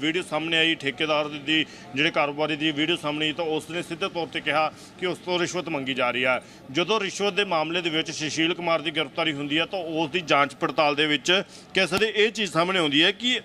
ਵੀਡੀਓ ਸਾਹਮਣੇ ਆਈ ਠੇਕੇਦਾਰ ਦੀ ਜਿਹੜੇ ਕਾਰੋਬਾਰੀ ਦੀ ਵੀਡੀਓ ਸਾਹਮਣੇ ਆਈ ਤਾਂ ਉਸ ਨੇ ਸਿੱਧੇ ਤੌਰ ਤੇ ਕਿਹਾ ਕਿ ਉਸ ਤੋਂ ਰਿਸ਼ਵਤ ਮੰਗੀ ਜਾ ਰਹੀ ਹੈ ਜਦੋਂ ਰਿਸ਼ਵਤ ਦੇ ਮਾਮਲੇ ਦੇ ਵਿੱਚ ਸੁਸ਼ੀਲ ਕੁਮਾਰ ਦੀ ਗ੍ਰਿਫਤਾਰੀ ਹੁੰਦੀ ਹੈ ਤਾਂ ਉਸ ਦੀ ਜਾਂਚ ਪੜਤਾਲ ਦੇ ਵਿੱਚ ਕਿਸੇ ਦੇ ਇਹ ਚੀਜ਼ ਸਾਹਮਣੇ ਆਉਂਦੀ ਹੈ ਕਿ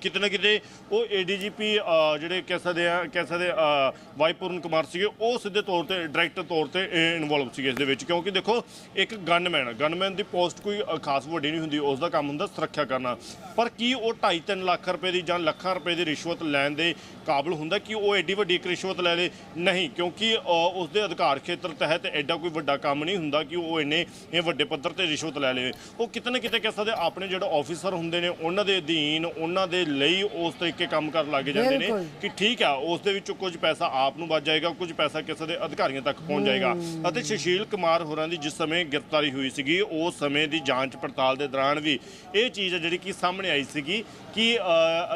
ਕਿਤੇ ਨਾ ਕਿਤੇ ਉਹ ਏਡੀਜੀਪੀ ਜਿਹੜੇ ਕਹਿ ਸਕਦੇ ਆ ਕਹਿ ਸਕਦੇ ਅ, ਵਾਈਪੁਰਨ ਕੁਮਾਰ ਸੀਗੇ ਉਹ ਸਿੱਧੇ ਤੌਰ ਤੇ ਡਾਇਰੈਕਟ ਤੌਰ ਤੇ ਇਨਵੋਲਵ ਸੀਗੇ ਇਸ ਦੇ ਵਿੱਚ। ਕਿਉਂਕਿ ਦੇਖੋ ਇੱਕ ਗਨਮੈਨ ਗਨਮੈਨ ਦੀ ਪੋਸਟ ਕੋਈ ਖਾਸ ਵੱਡੀ ਨਹੀਂ ਹੁੰਦੀ ਉਸ ਦਾ ਕੰਮ ਹੁੰਦਾ ਸੁਰੱਖਿਆ ਕਰਨਾ। ਪਰ ਕੀ ਉਹ 2.5 ਲੱਖ ਰੁਪਏ ਦੀ ਜਾਂ ਲੱਖਾਂ ਰੁਪਏ ਦੀ ਰਿਸ਼ਵਤ ਲੈਣ ਦੇ ਕਾਬਿਲ ਹੁੰਦਾ ਕਿ ਉਹ ਐਡੀ ਵੱਡੀ ਇੱਕ ਰਿਸ਼ਵਤ ਲੈ ਲੇ? ਨਹੀਂ ਕਿਉਂਕਿ ਅ, ਉਸ ਦੇ ਅਧਿਕਾਰ ਖੇਤਰ ਤਹਿਤ ਐਡਾ ਕੋਈ ਵੱਡਾ ਕੰਮ ਨਹੀਂ ਹੁੰਦਾ ਕਿ ਉਹ ਇੰਨੇ ਇਹ ਵੱਡੇ ਪੱਧਰ ਤੇ ਰਿਸ਼ਵਤ ਲੈ ਲਵੇ। ਉਹ ਕਿਤੇ ਨਾ ਕਿਤੇ ਕਹਿ ਸਕਦੇ ਆਪਣੇ ਜਿਹੜੇ ਆਫੀਸਰ ਹੁੰਦੇ ਨੇ ਉਹਨਾਂ ਦੇ ਅਧੀਨ ਉਹਨਾਂ ਦੇ ਲਈ ਉਸ ਤਰੀਕੇ ਕੰਮ ਕਰਨ ਲੱਗ ਜਾਂਦੇ ਨੇ। ਕਿ ਠੀਕ ਆ ਉਸ ਦੇ ਵਿੱਚੋਂ ਕੁਝ ਪੈਸਾ ਆਪ ਨੂੰ ਬਚ ਜਾਏਗਾ ਕੁਝ ਪੈਸਾ ਕਿਸੇ ਦੇ ਅਧਿਕਾਰੀਆਂ ਤੱਕ ਪਹੁੰਚ ਜਾਏਗਾ। ਅਤੇ ਸੁਸ਼ੀਲ ਕੁਮਾਰ ਹੋਰਾਂ ਦੀ ਜਿਸ ਸਮੇਂ ਗ੍ਰਿਫਤਾਰੀ ਹੋਈ ਸੀਗੀ ਉਸ ਸਮੇਂ ਦੀ ਜਾਂਚ ਪੜਤਾਲ ਦੇ ਦੌਰਾਨ ਵੀ ਇਹ ਚੀਜ਼ ਜਿਹੜੀ ਕਿ ਸਾਹਮਣੇ ਆਈ ਸੀਗੀ ਕਿ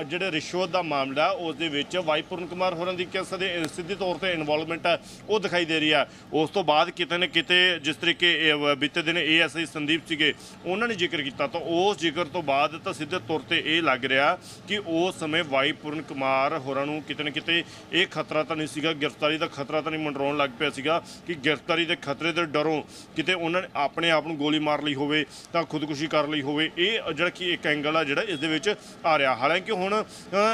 ਜਿਹੜੇ ਰਿਸ਼ਵਤ ਦਾ ਮਾਮਲਾ ਉਸ ਦੇ ਵਿੱਚ ਵਾਈਪੁਰਨ ਕੁਮਾਰ ਹੋਰਾਂ ਦੀ ਕਿਸੇ ਦੇ ਸਿੱਧੇ ਤੌਰ ਤੇ ਇਨਵੋਲਵਮੈਂਟ ਹੈ ਉਹ ਦਿਖਾਈ ਦੇ ਰਹੀ ਹੈ ਉਸ ਤੋਂ ਬਾਅਦ ਕਿਤੇ ਨਾ ਕਿਤੇ ਜਿਸ ਤਰੀਕੇ ਬੀਤੇ ਦਿਨ ਏਐਸਆਈ ਸੰਦੀਪ ਸੀਗੇ ਉਹਨਾਂ ਨੇ ਜ਼ਿਕਰ ਕੀਤਾ। ਤਾਂ ਉਸ ਜ਼ਿਕਰ ਤੋਂ ਬਾਅਦ ਤਾਂ ਸਿੱਧੇ ਤੌਰ ਤੇ ਇਹ ਲੱਗ ਰਿਹਾ ਕਿ ਉਸ ਸਮੇਂ ਵਾਈਪੁਰਨ ਕੁਮਾਰ ਹੋਰਾਂ ਨੂੰ ਕਿਤੇ ਨਾ ਕਿਤੇ ਇਹ ਖਤਰਾ ਤਾਂ ਨਹੀਂ ਸੀਗਾ ਗ੍ਰਿਫਤਾਰੀ ਦਾ ਖਤਰਾ ਤਾਂ ਨਹੀਂ ਮੰਡਰਾਉਣ ਲੱਗ ਪਿਆ ਸੀਗਾ ਕਿ ਗ੍ਰਿਫਤਾਰੀ ਦੇ ਖਤਰੇ ਦੇ ਡਰੋਂ ਕਿਤੇ ਉਹਨਾਂ ਨੇ ਆਪਣੇ ਆਪ ਨੂੰ ਗੋਲੀ ਮਾਰ ਲਈ ਹੋਵੇ ਤਾਂ ਖੁਦਕੁਸ਼ੀ ਕਰ ਲਈ ਹੋਵੇ। ਇਹ ਜਿਹੜਾ ਕਿ ਇੱਕ ਐਂਗਲ ਆ ਜਿਹੜਾ ਇਸ ਦੇ ਵਿੱਚ ਆ ਰਿਹਾ। ਹਾਲਾਂਕਿ ਹੁਣ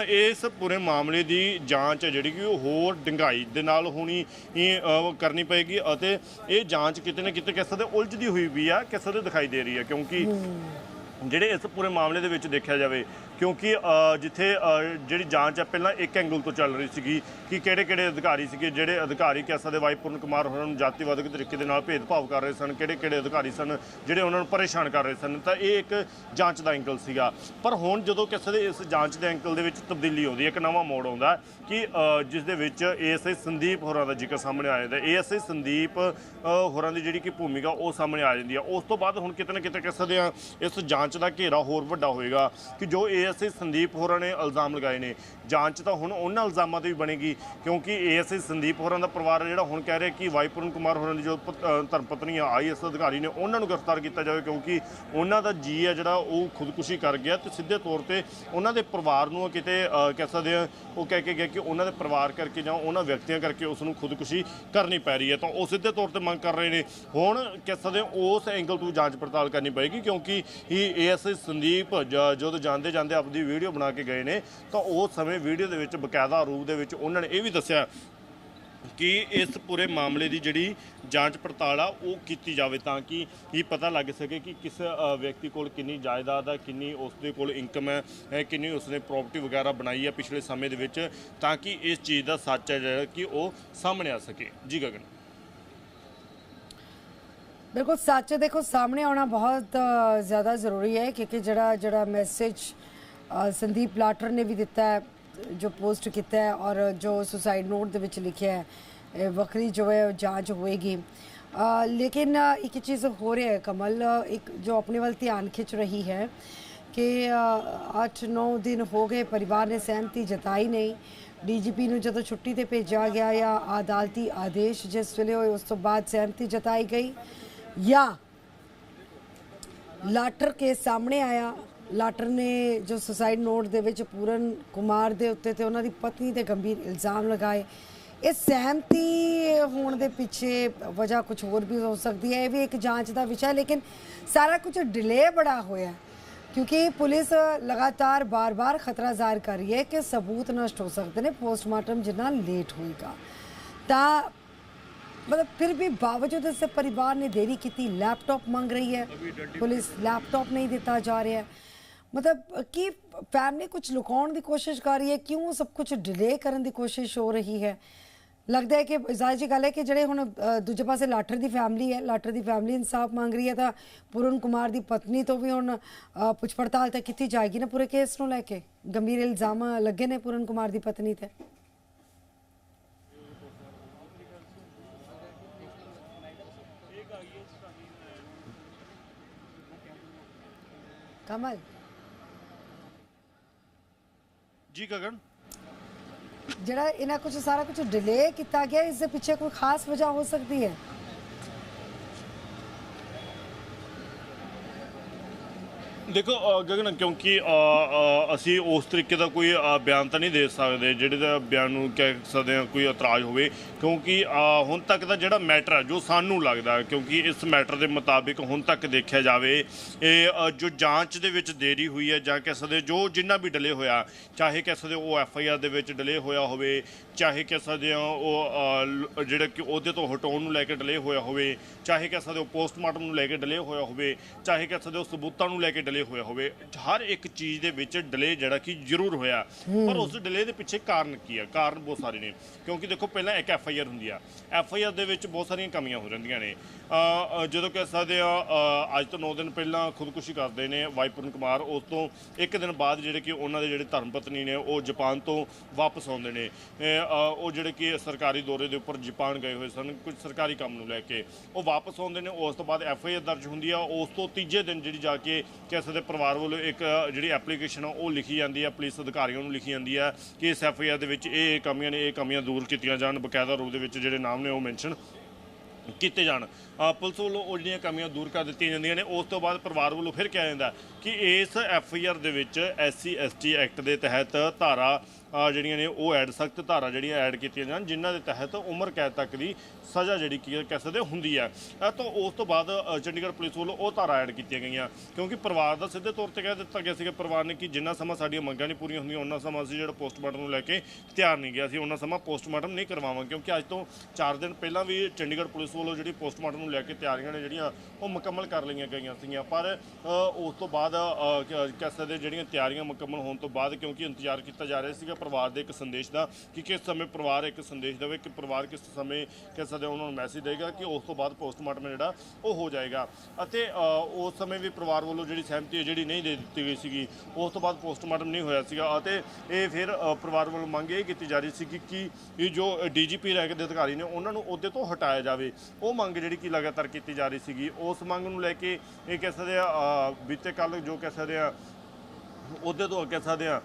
ਇਸ ਪੂਰੇ ਮਾਮਲੇ ਦੀ ਜਾਂਚ ਜਿਹੜੀ ਕਿ ਉਹ ਹੋਰ ਡੰਗਾਈ ਦੇ ਨਾਲ ਹੋਣੀ ਕਰਨੀ ਪਏਗੀ ਅਤੇ ਇਹ ਜਾਂਚ ਕਿਤੇ ਨਾ ਕਿਤੇ ਕਿਸੇ ਦੇ ਉਲਝਦੀ ਹੋਈ ਵੀ ਆ ਕਿਸੇ ਦੇ ਦਿਖਾਈ ਦੇ ਰਹੀ ਹੈ ਕਿਉਂਕਿ ਜਿਹੜੇ ਇਸ ਪੂਰੇ ਮਾਮਲੇ ਦੇ ਵਿੱਚ ਦੇਖਿਆ ਜਾਵੇ ਕਿਉਂਕਿ ਜਿੱਥੇ ਜਿਹੜੀ ਜਾਂਚ ਹੈ, ਪਹਿਲਾਂ ਇੱਕ ਐਂਗਲ ਤੋਂ ਚੱਲ ਰਹੀ ਸੀਗੀ ਕਿ ਕਿਹੜੇ ਕਿਹੜੇ ਅਧਿਕਾਰੀ ਸੀਗੇ, ਜਿਹੜੇ ਅਧਿਕਾਰੀ ਕਿਸਾ ਦੇ ਵਾਈਪੁਰਨ ਕੁਮਾਰ ਹੋਰਾਂ ਨੂੰ ਜਾਤੀਵਾਦਕ ਤਰੀਕੇ ਦੇ ਨਾਲ ਭੇਦਭਾਵ ਕਰ ਰਹੇ ਸਨ ਕਿਹੜੇ ਕਿਹੜੇ ਅਧਿਕਾਰੀ ਸਨ, ਜਿਹੜੇ ਉਹਨਾਂ ਨੂੰ ਪਰੇਸ਼ਾਨ ਕਰ ਰਹੇ ਸਨ, ਤਾਂ ਇਹ ਇੱਕ ਜਾਂਚ ਦਾ ਐਂਗਲ ਸੀਗਾ। ਪਰ ਹੁਣ ਜਦੋਂ ਕਿਸੇ ਦੇ ਇਸ ਜਾਂਚ ਦੇ ਐਂਗਲ ਦੇ ਵਿੱਚ ਤਬਦੀਲੀ ਆਉਂਦੀ ਹੈ, ਇੱਕ ਨਵਾਂ ਮੋੜ ਆਉਂਦਾ ਕਿ ਜਿਸ ਦੇ ਵਿੱਚ ਏਐਸਆਈ ਸੰਦੀਪ ਹੋਰਾਂ ਦਾ ਜ਼ਿਕਰ ਸਾਹਮਣੇ ਆ ਜਾਂਦਾ ਏਐਸਆਈ ਸੰਦੀਪ ਹੋਰਾਂ ਦੀ ਜਿਹੜੀ ਕਿ ਭੂਮਿਕਾ ਉਹ ਸਾਹਮਣੇ ਆ ਜਾਂਦੀ ਹੈ। ਉਸ ਤੋਂ ਬਾਅਦ ਹੁਣ ਕਿਤੇ ਨਾ ਕਿਤੇ ਕਿਸੇ ਦੇ ਇਸ ਜਾਂਚ ਦਾ ਘੇਰਾ ਹੋਰ ਵੱਡਾ ਹੋਏਗਾ ਕਿ ਜੋ ਏਐਸਆਈ ਸੰਦੀਪ ਹੋਰਾਂ ਨੇ ਇਲਜ਼ਾਮ ਲਗਾਏ ਨੇ। ਜਾਂਚ ਤਾਂ ਹੁਣ ਉਹਨਾਂ ਇਲਜ਼ਾਮਾਂ ਤੇ ਵੀ ਬਣੇਗੀ ਕਿਉਂਕਿ ਏਐਸਆਈ ਸੰਦੀਪ ਹੋਰਾਂ ਦਾ ਪਰਿਵਾਰ ਹੈ ਜਿਹੜਾ ਹੁਣ ਕਹਿ ਰਿਹਾ ਕਿ ਵਾਈਪੂਰਨ ਕੁਮਾਰ ਹੋਰਾਂ ਦੀ ਜੋ ਧਰਮਪਤਨੀ ਅ, ਧਰਮ ਪਤਨੀ ਆ ਆਈਐਸ ਅਧਿਕਾਰੀ ਨੇ ਉਹਨਾਂ ਨੂੰ ਗ੍ਰਿਫਤਾਰ ਕੀਤਾ ਜਾਵੇ ਕਿਉਂਕਿ ਉਹਨਾਂ ਦਾ ਜੀ ਹੈ ਜਿਹੜਾ ਉਹ ਖੁਦਕੁਸ਼ੀ ਕਰ ਗਿਆ ਤੇ ਸਿੱਧੇ ਤੌਰ ਤੇ ਉਹਨਾਂ ਦੇ ਪਰਿਵਾਰ ਨੂੰ ਕਿਤੇ ਕਹਿ ਸਕਦੇ ਆ ਉਹ ਕਹਿ ਕੇ ਗਿਆ ਕਿ ਉਹਨਾਂ ਦੇ ਪਰਿਵਾਰ ਕਰਕੇ ਜਾਂ ਉਹਨਾਂ ਵਿਅਕਤੀਆਂ ਕਰਕੇ ਉਸ ਨੂੰ ਖੁਦਕੁਸ਼ੀ ਕਰਨੀ ਪੈ ਰਹੀ ਹੈ। ਤਾਂ ਉਹ ਸਿੱਧੇ ਤੌਰ ਤੇ ਮੰਗ ਕਰ ਰਹੇ ਨੇ। ਹੁਣ ਕਹਿ ਸਕਦੇ ਹਾਂ ਉਸ ਐਂਗਲ ਤੋਂ ਜਾਂਚ ਪੜਤਾਲ ਕਰਨੀ ਪਏਗੀ ਕਿਉਂਕਿ ਇਹ ਏਐਸਆਈ ਸੰਦੀਪ ਜਦੋਂ ਜਾਂਦੇ ਜਾਂਦੇ ਜਾਂਦੇ ਆਪਣੀ ਵੀਡੀਓ ਬਣਾ ਕੇ ਗਏ ਨੇ, ਤਾਂ ਉਸ ਸਮੇਂ ਵੀਡੀਓ ਦੇ ਵਿੱਚ ਬਕਾਇਦਾ ਰੂਪ ਦੇ ਵਿੱਚ ਉਹਨਾਂ ਨੇ ਇਹ ਵੀ ਦੱਸਿਆ ਕਿ ਇਸ ਪੂਰੇ ਮਾਮਲੇ ਦੀ ਜਿਹੜੀ ਜਾਂਚ ਪੜਤਾਲ ਆ, ਉਹ ਕੀਤੀ ਜਾਵੇ ਤਾਂ ਕਿ ਇਹ ਪਤਾ ਲੱਗ ਸਕੇ ਕਿ ਕਿਸ ਵਿਅਕਤੀ ਕੋਲ ਕਿੰਨੀ ਜਾਇਦਾਦ ਹੈ ਕਿੰਨੀ ਉਸ ਦੇ ਕੋਲ ਇਨਕਮ ਹੈ, ਕਿੰਨੀ ਉਸਨੇ ਪ੍ਰਾਪਰਟੀ ਵਗੈਰਾ ਬਣਾਈ ਹੈ ਪਿਛਲੇ ਸਮੇਂ ਦੇ ਵਿੱਚ, ਤਾਂ ਕਿ ਇਸ ਚੀਜ਼ ਦਾ ਸੱਚ ਹੈ ਜਿਹੜਾ ਕਿ ਉਹ ਸਾਹਮਣੇ ਆ ਸਕੇ। ਜੀ ਗਗਨ। ਬਿਲਕੁਲ ਸੱਚ ਦੇਖੋ, ਸਾਹਮਣੇ ਆਉਣਾ ਬਹੁਤ ਜ਼ਿਆਦਾ ਜ਼ਰੂਰੀ ਹੈ, ਕਿਉਂਕਿ ਜਿਹੜਾ ਜਿਹੜਾ ਮੈਸੇਜ ਸੰਦੀਪ ਲਾਟਰ ਨੇ ਵੀ ਦਿੱਤਾ ਹੈ, ਜੋ ਪੋਸਟ ਕੀਤਾ ਹੈ ਔਰ ਜੋ ਸੁਸਾਈਡ ਨੋਟ ਦੇ ਵਿੱਚ ਲਿਖਿਆ ਹੈ, ਇਹ ਵੱਖਰੀ ਜੋ ਹੈ ਉਹ ਜਾਂਚ ਹੋਏਗੀ। ਲੇਕਿਨ ਇੱਕ ਚੀਜ਼ ਹੋ ਰਿਹਾ ਹੈ ਕਮਲ, ਇੱਕ ਜੋ ਆਪਣੇ ਵੱਲ ਧਿਆਨ ਖਿੱਚ ਰਹੀ ਹੈ ਕਿ 8-9 ਦਿਨ ਹੋ ਗਏ, ਪਰਿਵਾਰ ਨੇ ਸਹਿਮਤੀ ਜਤਾਈ ਨਹੀਂ। ਡੀਜੀਪੀ ਨੂੰ ਜਦੋਂ ਛੁੱਟੀ ਤੇ ਭੇਜਿਆ ਗਿਆ ਜਾਂ ਅਦਾਲਤੀ ਆਦੇਸ਼ ਜਿਸ ਵੇਲੇ ਹੋਏ, ਉਸ ਤੋਂ ਬਾਅਦ ਸਹਿਮਤੀ ਜਤਾਈ ਗਈ ਜਾਂ ਲਾਟਰ ਕੇਸ ਸਾਹਮਣੇ ਆਇਆ ਲਾਟਰ ਨੇ ਜੋ ਸੁਸਾਈਡ ਨੋਟ ਦੇ ਵਿੱਚ ਪੂਰਨ ਕੁਮਾਰ ਦੇ ਉੱਤੇ ਤੇ ਉਹਨਾਂ ਦੀ ਪਤਨੀ ਤੇ ਗੰਭੀਰ ਇਲਜ਼ਾਮ ਲਗਾਏ। ਇਹ ਸਹਿਮਤੀ ਹੋਣ ਦੇ ਪਿੱਛੇ ਵਜ੍ਹਾ ਕੁਝ ਹੋਰ ਵੀ ਹੋ ਸਕਦੀ ਹੈ। ਇਹ ਵੀ ਇੱਕ ਜਾਂਚ ਦਾ ਵਿਸ਼ਾ ਹੈ, ਲੇਕਿਨ ਸਾਰਾ ਕੁਝ ਡਿਲੇ ਬੜਾ ਹੋਇਆ ਕਿਉਂਕਿ ਪੁਲਿਸ ਲਗਾਤਾਰ ਬਾਰ-ਬਾਰ ਖਤਰਾ ਜ਼ਾਹਿਰ ਕਰ ਰਹੀ ਹੈ ਕਿ ਸਬੂਤ ਨਸ਼ਟ ਹੋ ਸਕਦੇ ਨੇ, ਪੋਸਟਮਾਰਟਮ ਜਿੰਨਾ ਲੇਟ ਹੋਏਗਾ। ਤਾਂ ਮਤਲਬ ਫਿਰ ਵੀ ਬਾਵਜੂਦ ਇਸ ਪਰਿਵਾਰ ਨੇ ਦੇਰੀ ਕੀਤੀ ਲੈਪਟਾਪ ਮੰਗ ਰਹੀ ਹੈ। ਪੁਲਿਸ ਲੈਪਟਾਪ ਨਹੀਂ ਦਿੱਤਾ ਜਾ ਰਿਹਾ ਹੈ। ਮਤਲਬ ਕੀ ਫੈਮਿਲੀ ਕੁਝ ਲੁਕਾਉਣ ਦੀ ਕੋਸ਼ਿਸ਼ ਕਰ ਰਹੀ ਹੈ? ਕਿਉਂ ਸਭ ਕੁਝ ਡਿਲੇ ਕਰਨ ਦੀ ਕੋਸ਼ਿਸ਼ ਹੋ ਰਹੀ ਹੈ? ਲੱਗਦਾ ਹੈ ਕਿ ਜ਼ਾਹਿਰ ਜੀ ਗੱਲ ਹੈ ਕਿ ਜਿਹੜੇ ਹੁਣ ਦੂਜੇ ਪਾਸੇ ਲਾਠਰ ਦੀ ਫੈਮਿਲੀ ਹੈ, ਲਾਠਰ ਦੀ ਫੈਮਿਲੀ ਇਨਸਾਫ ਮੰਗ ਰਹੀ ਹੈ, ਤਾਂ ਪੂਰਨ ਕੁਮਾਰ ਦੀ ਪਤਨੀ ਤੋਂ ਵੀ ਹੁਣ ਪੁੱਛ ਪੜਤਾਲ ਤਾਂ ਕੀਤੀ ਜਾਏਗੀ ਨਾ ਪੂਰੇ ਕੇਸ ਨੂੰ ਲੈ ਕੇ? ਗੰਭੀਰ ਇਲਜ਼ਾਮ ਲੱਗੇ ਨੇ ਪੂਰਨ ਕੁਮਾਰ ਦੀ ਪਤਨੀ ਤੇ? ਕਮਲ? ਜੀ ਗਗਨ? ਜਿਹੜਾ ਇਹਨਾਂ ਕੁਝ ਸਾਰਾ ਕੁਝ ਡਿਲੇ ਕੀਤਾ ਗਿਆ, ਇਸ ਦੇ ਪਿੱਛੇ ਕੋਈ ਖਾਸ ਵਜ੍ਹਾ ਹੋ ਸਕਦੀ ਹੈ? ਦੇਖੋ ਅ, ਗਗਨ ਕਿਉਂਕਿ ਅ, ਅ, ਅਸੀਂ ਉਸ ਤਰੀਕੇ ਦਾ ਕੋਈ ਅ, ਬਿਆਨ ਤਾਂ ਨਹੀਂ ਦੇ ਸਕਦੇ ਜਿਹੜੇ ਦਾ ਬਿਆਨ ਨੂੰ ਕਹਿ ਸਕਦੇ ਹਾਂ ਕੋਈ ਇਤਰਾਜ਼ ਹੋਵੇ। ਕਿਉਂਕਿ ਅ, ਹੁਣ ਤੱਕ ਦਾ ਜਿਹੜਾ ਮੈਟਰ ਹੈ ਜੋ ਸਾਨੂੰ ਲੱਗਦਾ ਹੈ, ਕਿਉਂਕਿ ਇਸ ਮੈਟਰ ਦੇ ਮੁਤਾਬਿਕ ਹੁਣ ਤੱਕ ਦੇਖਿਆ ਜਾਵੇ ਇਹ ਅ, ਜੋ ਜਾਂਚ ਦੇ ਵਿੱਚ ਦੇਰੀ ਹੋਈ ਹੈ ਜਾਂ ਕਹਿ ਸਕਦੇ ਜੋ ਜਿੰਨਾ ਵੀ ਡਿਲੇ ਹੋਇਆ ਚਾਹੇ ਕਹਿ ਸਕਦੇ ਉਹ ਐਫ ਆਈ ਆਰ ਦੇ ਵਿੱਚ ਡਿਲੇ ਹੋਇਆ ਹੋਵੇ ਚਾਹੇ ਕਹਿ ਸਕਦੇ ਹਾਂ ਉਹ ਅ, ਲ- ਜਿਹੜਾ ਕਿ ਉਹਦੇ ਤੋਂ ਹਟਾਉਣ ਨੂੰ ਲੈ ਕੇ ਡਿਲੇ ਹੋਇਆ ਹੋਵੇ ਚਾਹੇ ਕਹਿ ਸਕਦੇ ਹੋ ਪੋਸਟਮਾਰਟਮ ਨੂੰ ਲੈ ਕੇ ਡਿਲੇ ਹੋਇਆ ਹੋਵੇ ਚਾਹੇ ਕਹਿ ਸਕਦੇ ਹੋ ਸਬੂਤਾਂ ਨੂੰ ਲੈ ਕੇ ਡਿਲੇ ਹੋਇਆ ਹੋਵੇ ਹਰ ਇੱਕ ਚੀਜ਼ ਦੇ ਵਿੱਚ ਡਿਲੇ ਜਿਹੜਾ ਕਿ ਜ਼ਰੂਰ ਹੋਇਆ। ਪਰ ਉਸ ਡਿਲੇ ਦੇ ਪਿੱਛੇ ਕਾਰਨ ਕੀ ਹੈ ਕਾਰਨ ਬਹੁਤ ਸਾਰੇ ਨੇ। ਕਿਉਂਕਿ ਦੇਖੋ ਪਹਿਲਾਂ ਇੱਕ ਐਫ ਆਈ ਆਰ ਹੁੰਦੀ ਆ। ਐਫ ਆਈ ਆਰ ਦੇ ਵਿੱਚ ਬਹੁਤ ਸਾਰੀਆਂ ਕਮੀਆਂ ਹੋ ਜਾਂਦੀਆਂ ਨੇ। ਅ, ਜਦੋਂ ਕਹਿ ਸਕਦੇ ਆ ਅ, ਅੱਜ ਤੋਂ 9 ਦਿਨ ਪਹਿਲਾਂ ਖੁਦਕੁਸ਼ੀ ਕਰਦੇ ਨੇ ਵਾਈਪੁਰਨ ਕੁਮਾਰ ਉਸ ਤੋਂ ਇੱਕ ਦਿਨ ਬਾਅਦ ਜਿਹੜੇ ਕਿ ਉਹਨਾਂ ਦੇ ਜਿਹੜੇ ਧਰਮ ਪਤਨੀ ਨੇ ਉਹ ਜਾਪਾਨ ਤੋਂ ਵਾਪਸ ਆਉਂਦੇ ਨੇ। ਅ, ਉਹ ਜਿਹੜੇ ਕਿ ਸਰਕਾਰੀ ਦੌਰੇ ਦੇ ਉੱਪਰ ਜਾਪਾਨ ਗਏ ਹੋਏ ਸਨ ਕੁਝ ਸਰਕਾਰੀ ਕੰਮ ਨੂੰ ਲੈ ਕੇ। ਉਹ ਵਾਪਸ ਆਉਂਦੇ ਨੇ ਉਸ ਤੋਂ ਬਾਅਦ ਐਫ ਆਈ ਆਰ ਦਰਜ ਹੁੰਦੀ ਆ। ਉਸ ਤੋਂ ਤੀਜੇ ਦਿਨ ਜਿਹੜੀ ਜਾ ਕੇ ਕਿਸੇ ਦੇ ਪਰਿਵਾਰ ਵੱਲੋਂ ਇੱਕ ਜਿਹੜੀ ਐਪਲੀਕੇਸ਼ਨ ਆ, ਉਹ ਲਿਖੀ ਜਾਂਦੀ ਹੈ ਪੁਲਿਸ ਅਧਿਕਾਰੀਆਂ ਨੂੰ ਲਿਖੀ ਜਾਂਦੀ ਹੈ ਕਿ ਇਸ ਐਫ ਆਈ ਆਰ ਦੇ ਵਿੱਚ ਇਹ ਇਹ ਕਮੀਆਂ ਨੇ, ਇਹ ਕਮੀਆਂ ਦੂਰ ਕੀਤੀਆਂ ਜਾਣ, ਬਕਾਇਦਾ ਰੂਪ ਦੇ ਵਿੱਚ ਜਿਹੜੇ ਨਾਮ ਨੇ ਉਹ ਮੈਂਸ਼ਨ ਕੀਤੇ ਜਾਣ। ਪੁਲਿਸ ਵੱਲੋਂ ਉਹ ਜਿਹੜੀਆਂ ਕਮੀਆਂ ਦੂਰ ਕਰ ਦਿੱਤੀਆਂ ਜਾਂਦੀਆਂ ਨੇ, ਉਸ ਤੋਂ ਬਾਅਦ ਪਰਿਵਾਰ ਵੱਲੋਂ ਫਿਰ ਕਿਹਾ ਜਾਂਦਾ ਕਿ ਇਸ ਐਫ ਆਈ ਆਰ ਦੇ ਵਿੱਚ S C S T act ਦੇ ਤਹਿਤ ਧਾਰਾ ਜਿਹੜੀਆਂ ਨੇ ਉਹ ਐਡ ਸਖਤ ਧਾਰਾ ਜਿਹੜੀਆਂ ਐਡ ਕੀਤੀਆਂ ਜਾਣ ਜਿਨ੍ਹਾਂ ਦੇ ਤਹਿਤ ਉਮਰ ਕੈਦ ਤੱਕ ਦੀ ਸਜ਼ਾ ਜਿਹੜੀ ਕੀ ਕਹਿ ਸਕਦੇ ਹੁੰਦੀ ਹੈ ਤਾਂ ਉਸ ਤੋਂ ਬਾਅਦ ਚੰਡੀਗੜ੍ਹ ਪੁਲਿਸ ਵੱਲੋਂ ਉਹ ਧਾਰਾ ਐਡ ਕੀਤੀਆਂ ਗਈਆਂ ਕਿਉਂਕਿ ਪਰਿਵਾਰ ਦਾ ਸਿੱਧੇ ਤੌਰ ਤੇ ਕਹਿ ਦਿੱਤਾ ਗਿਆ ਸੀਗਾ ਪਰਿਵਾਰ ਨੇ ਕਿ ਜਿੰਨਾ ਸਮਾਂ ਸਾਡੀਆਂ ਮੰਗਾਂ ਨਹੀਂ ਪੂਰੀਆਂ ਹੁੰਦੀਆਂ ਉਹਨਾਂ ਸਮਾਂ ਅਸੀਂ ਜਿਹੜਾ ਪੋਸਟਮਾਰਟਮ ਨੂੰ ਲੈ ਕੇ ਤਿਆਰ ਨਹੀਂ ਗਿਆ ਸੀ ਉਹਨਾਂ ਸਮਾਂ ਪੋਸਟਮਾਰਟਮ ਨਹੀਂ ਕਰਵਾਵਾਂਗੇ ਕਿਉਂਕਿ ਅੱਜ ਤੋਂ 4 ਦਿਨ ਪਹਿਲਾਂ ਵੀ ਚੰਡੀਗੜ੍ਹ ਪੁਲਿਸ ਵੱਲੋਂ ਜਿਹੜੀ ਪੋਸਟਮਾਰਟਮ ਨੂੰ ਲੈ ਕੇ ਤਿਆਰੀਆਂ ਨੇ ਜਿਹੜੀਆਂ ਉਹ ਮੁਕੰਮਲ ਕਰ ਲਈਆਂ ਗਈਆਂ ਸੀਗੀਆਂ। ਪਰ ਉਸ ਤੋਂ ਬਾਅਦ ਅ, ਕ- ਕਹਿ ਸਕਦੇ ਜਿਹੜੀਆਂ ਤਿਆਰੀਆਂ ਮੁਕੰਮਲ ਹੋਣ ਤੋਂ ਬਾਅਦ ਕਿਉਂਕਿ ਇੰਤਜ਼ਾਰ ਕੀਤਾ ਜਾ ਰਿਹਾ ਸੀਗਾ ਪਰਿਵਾਰ ਦੇ ਇੱਕ ਸੰਦੇਸ਼ ਦਾ ਕਿ ਕਿਸ ਸਮੇਂ ਪਰਿਵਾਰ ਇੱਕ ਸੰਦੇਸ਼ ਦੇਵੇ, ਕਿ ਪਰਿਵਾਰ ਕਿਸ ਸਮੇਂ ਕਹਿ ਸਕਦੇ ਉਹਨਾਂ ਨੂੰ ਮੈਸੇਜ ਦੇਗਾ ਕਿ ਉਸ ਤੋਂ ਬਾਅਦ ਪੋਸਟਮਾਰਟਮ ਜਿਹੜਾ ਉਹ ਹੋ ਜਾਏਗਾ। ਅਤੇ ਉਸ ਸਮੇਂ ਵੀ ਪਰਿਵਾਰ ਵੱਲੋਂ ਜਿਹੜੀ ਸਹਿਮਤੀ ਹੈ, ਜਿਹੜੀ ਨਹੀਂ ਦੇ ਦਿੱਤੀ ਗਈ ਸੀਗੀ, ਉਸ ਤੋਂ ਬਾਅਦ ਪੋਸਟਮਾਰਟਮ ਨਹੀਂ ਹੋਇਆ ਸੀਗਾ ਅਤੇ ਇਹ ਫਿਰ ਪਰਿਵਾਰ ਵੱਲੋਂ ਮੰਗ ਇਹ ਕੀਤੀ ਜਾ ਰਹੀ ਸੀ ਕਿ ਇਹ ਜੋ ਡੀਜੀਪੀ ਰੈਂਕ ਦੇ ਅਧਿਕਾਰੀ ਨੇ, ਉਹਨਾਂ ਨੂੰ ਅਹੁਦੇ ਤੋਂ ਹਟਾਇਆ ਜਾਵੇ। ਉਹ ਮੰਗ ਜਿਹੜੀ ਕਿ ਲਗਾਤਾਰ ਕੀਤੀ ਜਾ ਰਹੀ ਸੀਗੀ, ਉਸ ਮੰਗ ਨੂੰ ਲੈ ਕੇ ਇਹ ਕਹਿ ਸਕਦੇ ਆ ਬੀਤੇ ਕੱਲ ਜੋ ਕਹਿ ਸਕਦੇ ਆ, ਉਹਦੇ ਤੋਂ ਕਹਿ ਸਕਦੇ ਆ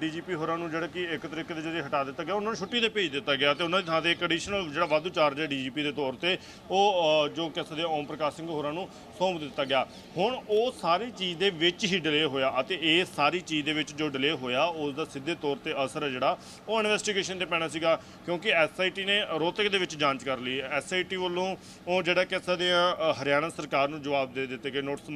ਡੀਜੀਪੀ ਹੋਰਾਂ ਨੂੰ ਜਿਹੜਾ ਕਿ ਇੱਕ ਤਰੀਕੇ ਦੇ ਜਿਹੜੇ ਹਟਾ ਦਿੱਤਾ ਗਿਆ, ਉਹਨਾਂ ਨੂੰ ਛੁੱਟੀ ਤੇ ਭੇਜ ਦਿੱਤਾ ਗਿਆ ਤੇ ਉਹਨਾਂ ਦੀ ਥਾਂ ਤੇ ਇੱਕ ਐਡੀਸ਼ਨਲ ਜਿਹੜਾ ਵਾਧੂ ਚਾਰਜ ਹੈ ਡੀਜੀਪੀ ਦੇ ਤੌਰ ਤੇ, ਉਹ ਜੋ ਕਹਿ ਸਕਦੇ ਆ ਓਮ ਪ੍ਰਕਾਸ਼ ਸਿੰਘ ਹੋਰਾਂ ਨੂੰ ਸੌਂਪ ਦਿੱਤਾ ਗਿਆ। ਹੁਣ ਉਹ ਸਾਰੀ ਚੀਜ਼ ਦੇ ਵਿੱਚ ਹੀ ਡਿਲੇ ਹੋਇਆ ਅਤੇ ਇਹ ਸਾਰੀ ਚੀਜ਼ ਦੇ ਵਿੱਚ ਜੋ ਡਿਲੇ ਹੋਇਆ ਉਸ ਦਾ ਸਿੱਧੇ ਤੌਰ ਤੇ ਅਸਰ ਹੈ ਜਿਹੜਾ, ਉਹ ਇਨਵੈਸਟੀਗੇਸ਼ਨ ਤੇ ਪੈਣਾ ਸੀਗਾ, ਕਿਉਂਕਿ ਐਸਆਈਟੀ ਨੇ ਰੋਹਤਕ ਦੇ ਵਿੱਚ ਜਾਂਚ ਕਰ ਲਈ। ਐਸਆਈਟੀ ਵੱਲੋਂ ਉਹ ਜਿਹੜਾ ਕਹਿ ਸਕਦੇ ਆ ਹਰਿਆਣਾ ਸਰਕਾਰ ਨੂੰ ਜਵਾਬ ਦੇ ਦਿੱਤੇ ਗਏ ਨੋਟਿਸ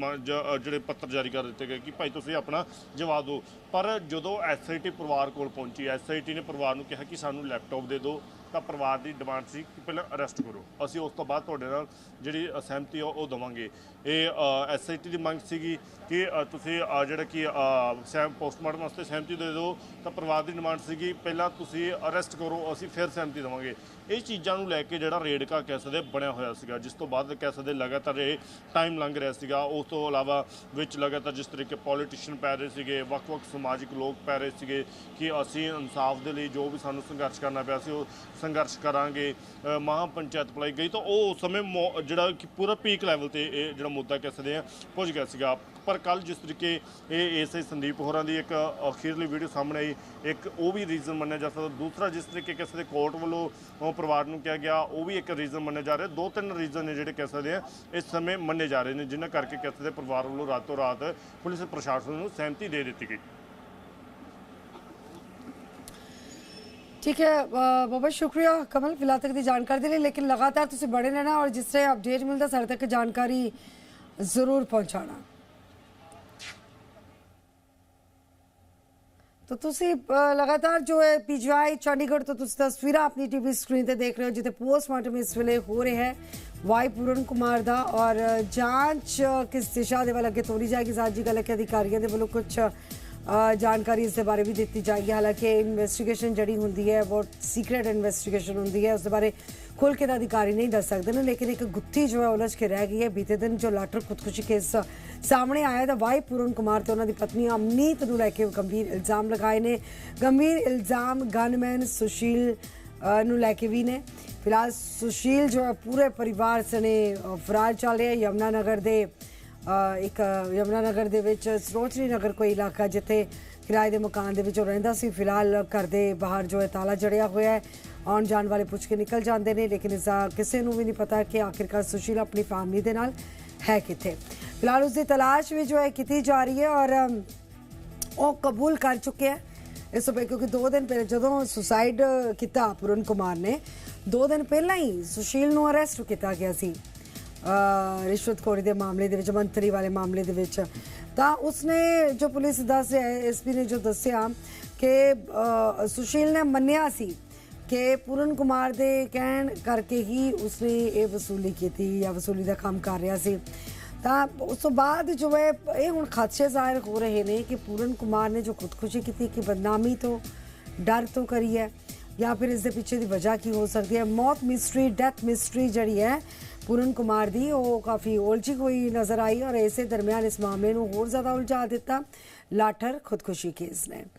ਜਿਹੜੇ ਪੱਤਰ ਜਾਰੀ ਕਰ ਦਿੱਤੇ ਗਏ ਕਿ ਭਾਈ ਤੁਸੀਂ ਆਪਣਾ ਜਵਾਬ ਦਿਓ। ਪਰ ਜਦੋਂ ਐਸਆਈਟੀ ਪਰਿਵਾਰ ਕੋਲ ਪਹੁੰਚੀ। ਐਸਆਈਟੀ ਨੇ ਪਰਿਵਾਰ ਨੂੰ ਕਿਹਾ ਕਿ ਸਾਨੂੰ ਲੈਪਟਾਪ ਦੇ ਦਿਓ, ਤਾਂ ਪਰਿਵਾਰ ਦੀ ਡਿਮਾਂਡ ਸੀ ਕਿ ਪਹਿਲਾਂ ਅਰੈਸਟ ਕਰੋ। ਅਸੀਂ ਉਸ ਤੋਂ ਬਾਅਦ ਤੁਹਾਡੇ ਨਾਲ ਜਿਹੜੀ ਅਸਹਿਮਤੀ ਆ, ਉਹ ਦਵਾਂਗੇ। ਇਹ ਐਸਆਈਟੀ ਦੀ ਮੰਗ ਸੀਗੀ ਕਿ ਤੁਸੀਂ ਜਿਹੜਾ ਕਿ ਸਹਿਮ ਪੋਸਟਮਾਰਟਮ ਵਾਸਤੇ ਸਹਿਮਤੀ ਦੇ ਦਿਓ ਤਾਂ ਪਰਿਵਾਰ ਦੀ ਡਿਮਾਂਡ ਸੀਗੀ ਪਹਿਲਾਂ ਤੁਸੀਂ ਅਰੈਸਟ ਕਰੋ ਅਸੀਂ ਫਿਰ ਸਹਿਮਤੀ ਦੇਵਾਂਗੇ। ਇਹ ਚੀਜ਼ਾਂ ਨੂੰ ਲੈ ਕੇ ਜਿਹੜਾ ਰੇਡਕਾ ਕਹਿ ਸਕਦੇ ਬਣਿਆ ਹੋਇਆ ਸੀਗਾ ਜਿਸ ਤੋਂ ਬਾਅਦ ਕਹਿ ਸਕਦੇ ਲਗਾਤਾਰ ਇਹ ਟਾਈਮ ਲੰਘ ਰਿਹਾ ਸੀਗਾ। ਉਸ ਤੋਂ ਇਲਾਵਾ ਵਿੱਚ ਲਗਾਤਾਰ ਜਿਸ ਤਰੀਕੇ ਪੋਲੀਟੀਸ਼ੀਅਨ ਪੈ ਰਹੇ ਸੀਗੇ ਵੱਖ-ਵੱਖ ਸਮਾਜਿਕ ਲੋਕ ਪੈ ਰਹੇ ਸੀਗੇ ਕਿ ਅਸੀਂ ਇਨਸਾਫ ਦੇ ਲਈ ਜੋ ਵੀ ਸਾਨੂੰ ਸੰਘਰਸ਼ ਕਰਨਾ ਪਿਆ ਸੀ ਉਹ ਸੰਘਰਸ਼ ਕਰਾਂਗੇ। ਅ, ਮਹਾਂ ਪੰਚਾਇਤ ਪਲਾਈ ਗਈ ਤਾਂ ਉਹ ਉਸ ਸਮੇਂ ਮੌ- ਜਿਹੜਾ ਕਿ ਪੂਰਾ ਪੀਕ ਲੈਵਲ ਤੇ ਇਹ ਜਿਹੜਾ ਮੁੱਦਾ ਕਹਿ ਸਕਦੇ ਆ ਪਹੁੰਚ ਗਿਆ ਸੀਗਾ। ਪਰ ਕੱਲ ਜਿਸ ਤਰੀਕੇ ਇਹ ਐਸਆਈ ਸੰਦੀਪ ਹੋਰਾਂ ਦੀ ਇੱਕ ਅਖੀਰਲੀ ਵੀਡੀਓ ਸਾਹਮਣੇ ਆਈ, ਇੱਕ ਉਹ ਵੀ ਰੀਜ਼ਨ ਮੰਨਿਆ ਜਾ ਸਕਦਾ। ਦੂਸਰਾ, ਜਿਸ ਤਰੀਕੇ ਕਿਸੇ ਦੇ ਕੋਰਟ ਵੱਲੋਂ ਪਰਿਵਾਰ ਨੂੰ ਕਿਹਾ ਗਿਆ, ਉਹ ਵੀ ਇੱਕ ਰੀਜ਼ਨ ਮੰਨਿਆ ਜਾ ਰਿਹਾ। ਦੋ ਤਿੰਨ ਰੀਜ਼ਨ ਨੇ ਜਿਹੜੇ ਕਹਿ ਸਕਦੇ ਆ, ਇਸ ਸਮੇਂ ਮੰਨੇ ਜਾ ਰਹੇ ਨੇ, ਜਿਨ੍ਹਾਂ ਕਰਕੇ ਕਹਿ ਸਕਦੇ ਪਰਿਵਾਰ ਵੱਲੋਂ ਰਾਤੋਂ ਰਾਤ ਪੁਲਿਸ ਪ੍ਰਸ਼ਾਸਨ ਨੂੰ ਸਹਿਮਤੀ ਦੇ ਦਿੱਤੀ ਗਈ। ਠੀਕ ਹੈ ਬਹੁਤ ਬਹੁਤ ਸ਼ੁਕਰੀਆ ਕਮਲ ਫਿਲਹਾਲ ਤੱਕ ਦੀ ਜਾਣਕਾਰੀ ਦੇ ਲਈ, ਲੇਕਿਨ ਲਗਾਤਾਰ ਤੁਸੀਂ ਬੜੇ ਰਹਿਣਾ ਔਰ ਜਿਸ ਤਰ੍ਹਾਂ ਅਪਡੇਟ ਮਿਲਦਾ, ਸਾਡੇ ਤੱਕ ਜਾਣਕਾਰੀ ਜ਼ਰੂਰ ਪਹੁੰਚਾਣਾ ਤਾਂ ਤੁਸੀਂ ਲਗਾਤਾਰ ਜੋ ਹੈ ਪੀਜੀਆਈ ਚੰਡੀਗੜ੍ਹ ਤੋਂ ਤੁਸੀਂ ਤਸਵੀਰਾਂ ਆਪਣੀ ਟੀਵੀ ਸਕਰੀਨ ਤੇ ਦੇਖ ਰਹੇ ਹੋ, ਜਿੱਥੇ ਪੋਸਟਮਾਰਟਮ ਇਸ ਵੇਲੇ ਹੋ ਰਿਹਾ ਹੈ। ਵਾਈ ਪੂਰਨ ਕੁਮਾਰ ਦਾ ਔਰ ਜਾਂਚ ਕਿਸ ਦਿਸ਼ਾ ਦੇ ਵੱਲ ਅੱਗੇ ਤੋਰੀ ਜਾਏਗੀ? ਸਾਜੀ ਗੱਲ ਹੈ ਕਿ ਅਧਿਕਾਰੀਆਂ ਦੇ ਵੱਲੋਂ ਕੁਝ ਜਾਣਕਾਰੀ ਇਸ ਦੇ ਬਾਰੇ ਵੀ ਦਿੱਤੀ ਜਾਏਗੀ। ਹਾਲਾਂਕਿ ਇਨਵੈਸਟੀਗੇਸ਼ਨ ਜਿਹੜੀ ਹੁੰਦੀ ਹੈ, ਬਹੁਤ ਸੀਕ੍ਰੀਟ ਇਨਵੈਸਟੀਗੇਸ਼ਨ ਹੁੰਦੀ ਹੈ, ਉਸ ਦੇ ਬਾਰੇ ਖੁੱਲ ਕੇ ਤਾਂ ਅਧਿਕਾਰੀ ਨਹੀਂ ਦੱਸ ਸਕਦੇ ਨੇ ਲੇਕਿਨ ਇੱਕ ਗੁੱਥੀ ਜੋ ਹੈ ਉਲਝ ਕੇ ਰਹਿ ਗਈ ਹੈ। ਬੀਤੇ ਦਿਨ ਜੋ ਲਾਟਰ ਖੁਦਕੁਸ਼ੀ ਕੇਸ ਸਾਹਮਣੇ ਆਇਆ ਤਾਂ ਵਾਈ ਪੂਰਨ ਕੁਮਾਰ ਤੇ ਉਹਨਾਂ ਦੀ ਪਤਨੀ ਅਮਨੀਤ ਨੂੰ ਲੈ ਕੇ ਗੰਭੀਰ ਇਲਜ਼ਾਮ ਲਗਾਏ ਨੇ। ਗੰਭੀਰ ਇਲਜ਼ਾਮ ਗਨਮੈਨ ਸੁਸ਼ੀਲ ਨੂੰ ਲੈ ਕੇ ਵੀ ਨੇ। ਫਿਲਹਾਲ ਸੁਸ਼ੀਲ ਜੋ ਹੈ ਪੂਰੇ ਪਰਿਵਾਰ ਸਣੇ ਅ, ਫਰਾਰ ਚੱਲ ਰਿਹਾ ਯਮਨਾ ਨਗਰ ਦੇ ਇੱਕ ਯਮਨਾ ਨਗਰ ਦੇ ਵਿੱਚ ਸਰੋਚਨੀ ਨਗਰ ਕੋਈ ਇਲਾਕਾ ਜਿੱਥੇ ਕਿਰਾਏ ਦੇ ਮਕਾਨ ਦੇ ਵਿੱਚ ਉਹ ਰਹਿੰਦਾ ਸੀ। ਫਿਲਹਾਲ ਘਰ ਦੇ ਬਾਹਰ ਜੋ ਹੈ ਤਾਲਾ ਜੜਿਆ ਹੋਇਆ ਹੈ। ਆਉਣ ਜਾਣ ਵਾਲੇ ਪੁੱਛ ਕੇ ਨਿਕਲ ਜਾਂਦੇ ਨੇ, ਲੇਕਿਨ ਇਸ ਕਿਸੇ ਨੂੰ ਵੀ ਨਹੀਂ ਪਤਾ ਕਿ ਆਖਿਰਕਾਰ ਸੁਸ਼ੀਲ ਆਪਣੀ ਫੈਮਿਲੀ ਦੇ ਨਾਲ ਹੈ ਕਿੱਥੇ। ਫਿਲਹਾਲ ਉਸ ਦੀ ਤਲਾਸ਼ ਵੀ ਜੋ ਹੈ ਕੀਤੀ ਜਾ ਰਹੀ ਹੈ ਔਰ ਉਹ ਕਬੂਲ ਕਰ ਚੁੱਕਿਆ ਹੈ। ਇਸ ਤੋਂ ਪਹਿਲਾਂ ਕਿਉਂਕਿ 2 ਦਿਨ ਪਹਿਲਾਂ ਜਦੋਂ ਸੁਸਾਈਡ ਕੀਤਾ ਪੂਰਨ ਕੁਮਾਰ ਨੇ 2 ਦਿਨ ਪਹਿਲਾਂ ਹੀ ਸੁਸ਼ੀਲ ਨੂੰ ਅਰੈਸਟ ਕੀਤਾ ਗਿਆ ਸੀ। ਅ ਰਿਸ਼ਵਤਖੋਰੀ ਦੇ ਮਾਮਲੇ ਦੇ ਵਿੱਚ, ਮੰਤਰੀ ਵਾਲੇ ਮਾਮਲੇ ਦੇ ਵਿੱਚ। ਤਾਂ ਉਸਨੇ ਜੋ ਪੁਲਿਸ ਦੱਸ ਰਿਹਾ ਹੈ, ਐਸਪੀ ਨੇ ਜੋ ਦੱਸਿਆ ਕਿ ਸੁਸ਼ੀਲ ਨੇ ਮੰਨਿਆ ਸੀ ਕਿ ਪੂਰਨ ਕੁਮਾਰ ਦੇ ਕਹਿਣ ਕਰਕੇ ਹੀ ਉਸਨੇ ਇਹ ਵਸੂਲੀ ਕੀਤੀ ਜਾਂ ਵਸੂਲੀ ਦਾ ਕੰਮ ਕਰ ਰਿਹਾ ਸੀ। ਤਾਂ ਉਸ ਤੋਂ ਬਾਅਦ ਜੋ ਹੈ, ਇਹ ਹੁਣ ਖਦਸ਼ੇ ਜ਼ਾਹਿਰ ਹੋ ਰਹੇ ਨੇ ਕਿ ਪੂਰਨ ਕੁਮਾਰ ਨੇ ਜੋ ਖੁਦਕੁਸ਼ੀ ਕੀਤੀ ਕਿ ਬਦਨਾਮੀ ਤੋਂ, ਡਰ ਤੋਂ ਕਰੀ ਹੈ ਜਾਂ ਫਿਰ ਇਸ ਦੇ ਪਿੱਛੇ ਦੀ ਵਜ੍ਹਾ ਕੀ ਹੋ ਸਕਦੀ ਹੈ। ਮੌਤ ਮਿਸਟਰੀ ਡੈਥ ਮਿਸਟਰੀ ਜਿਹੜੀ ਹੈ, ਪੂਰਨ ਕੁਮਾਰ ਦੀ ਉਹ ਕਾਫੀ ਉਲਝੀ ਹੋਈ ਨਜ਼ਰ ਆਈ ਔਰ ਇਸੇ ਦਰਮਿਆਨ ਇਸ ਮਾਮਲੇ ਨੂੰ ਹੋਰ ਜ਼ਿਆਦਾ ਉਲਝਾ ਦਿੱਤਾ। ਲਾਠਰ ਖੁਦਕੁਸ਼ੀ ਕੇਸ ਨੇ।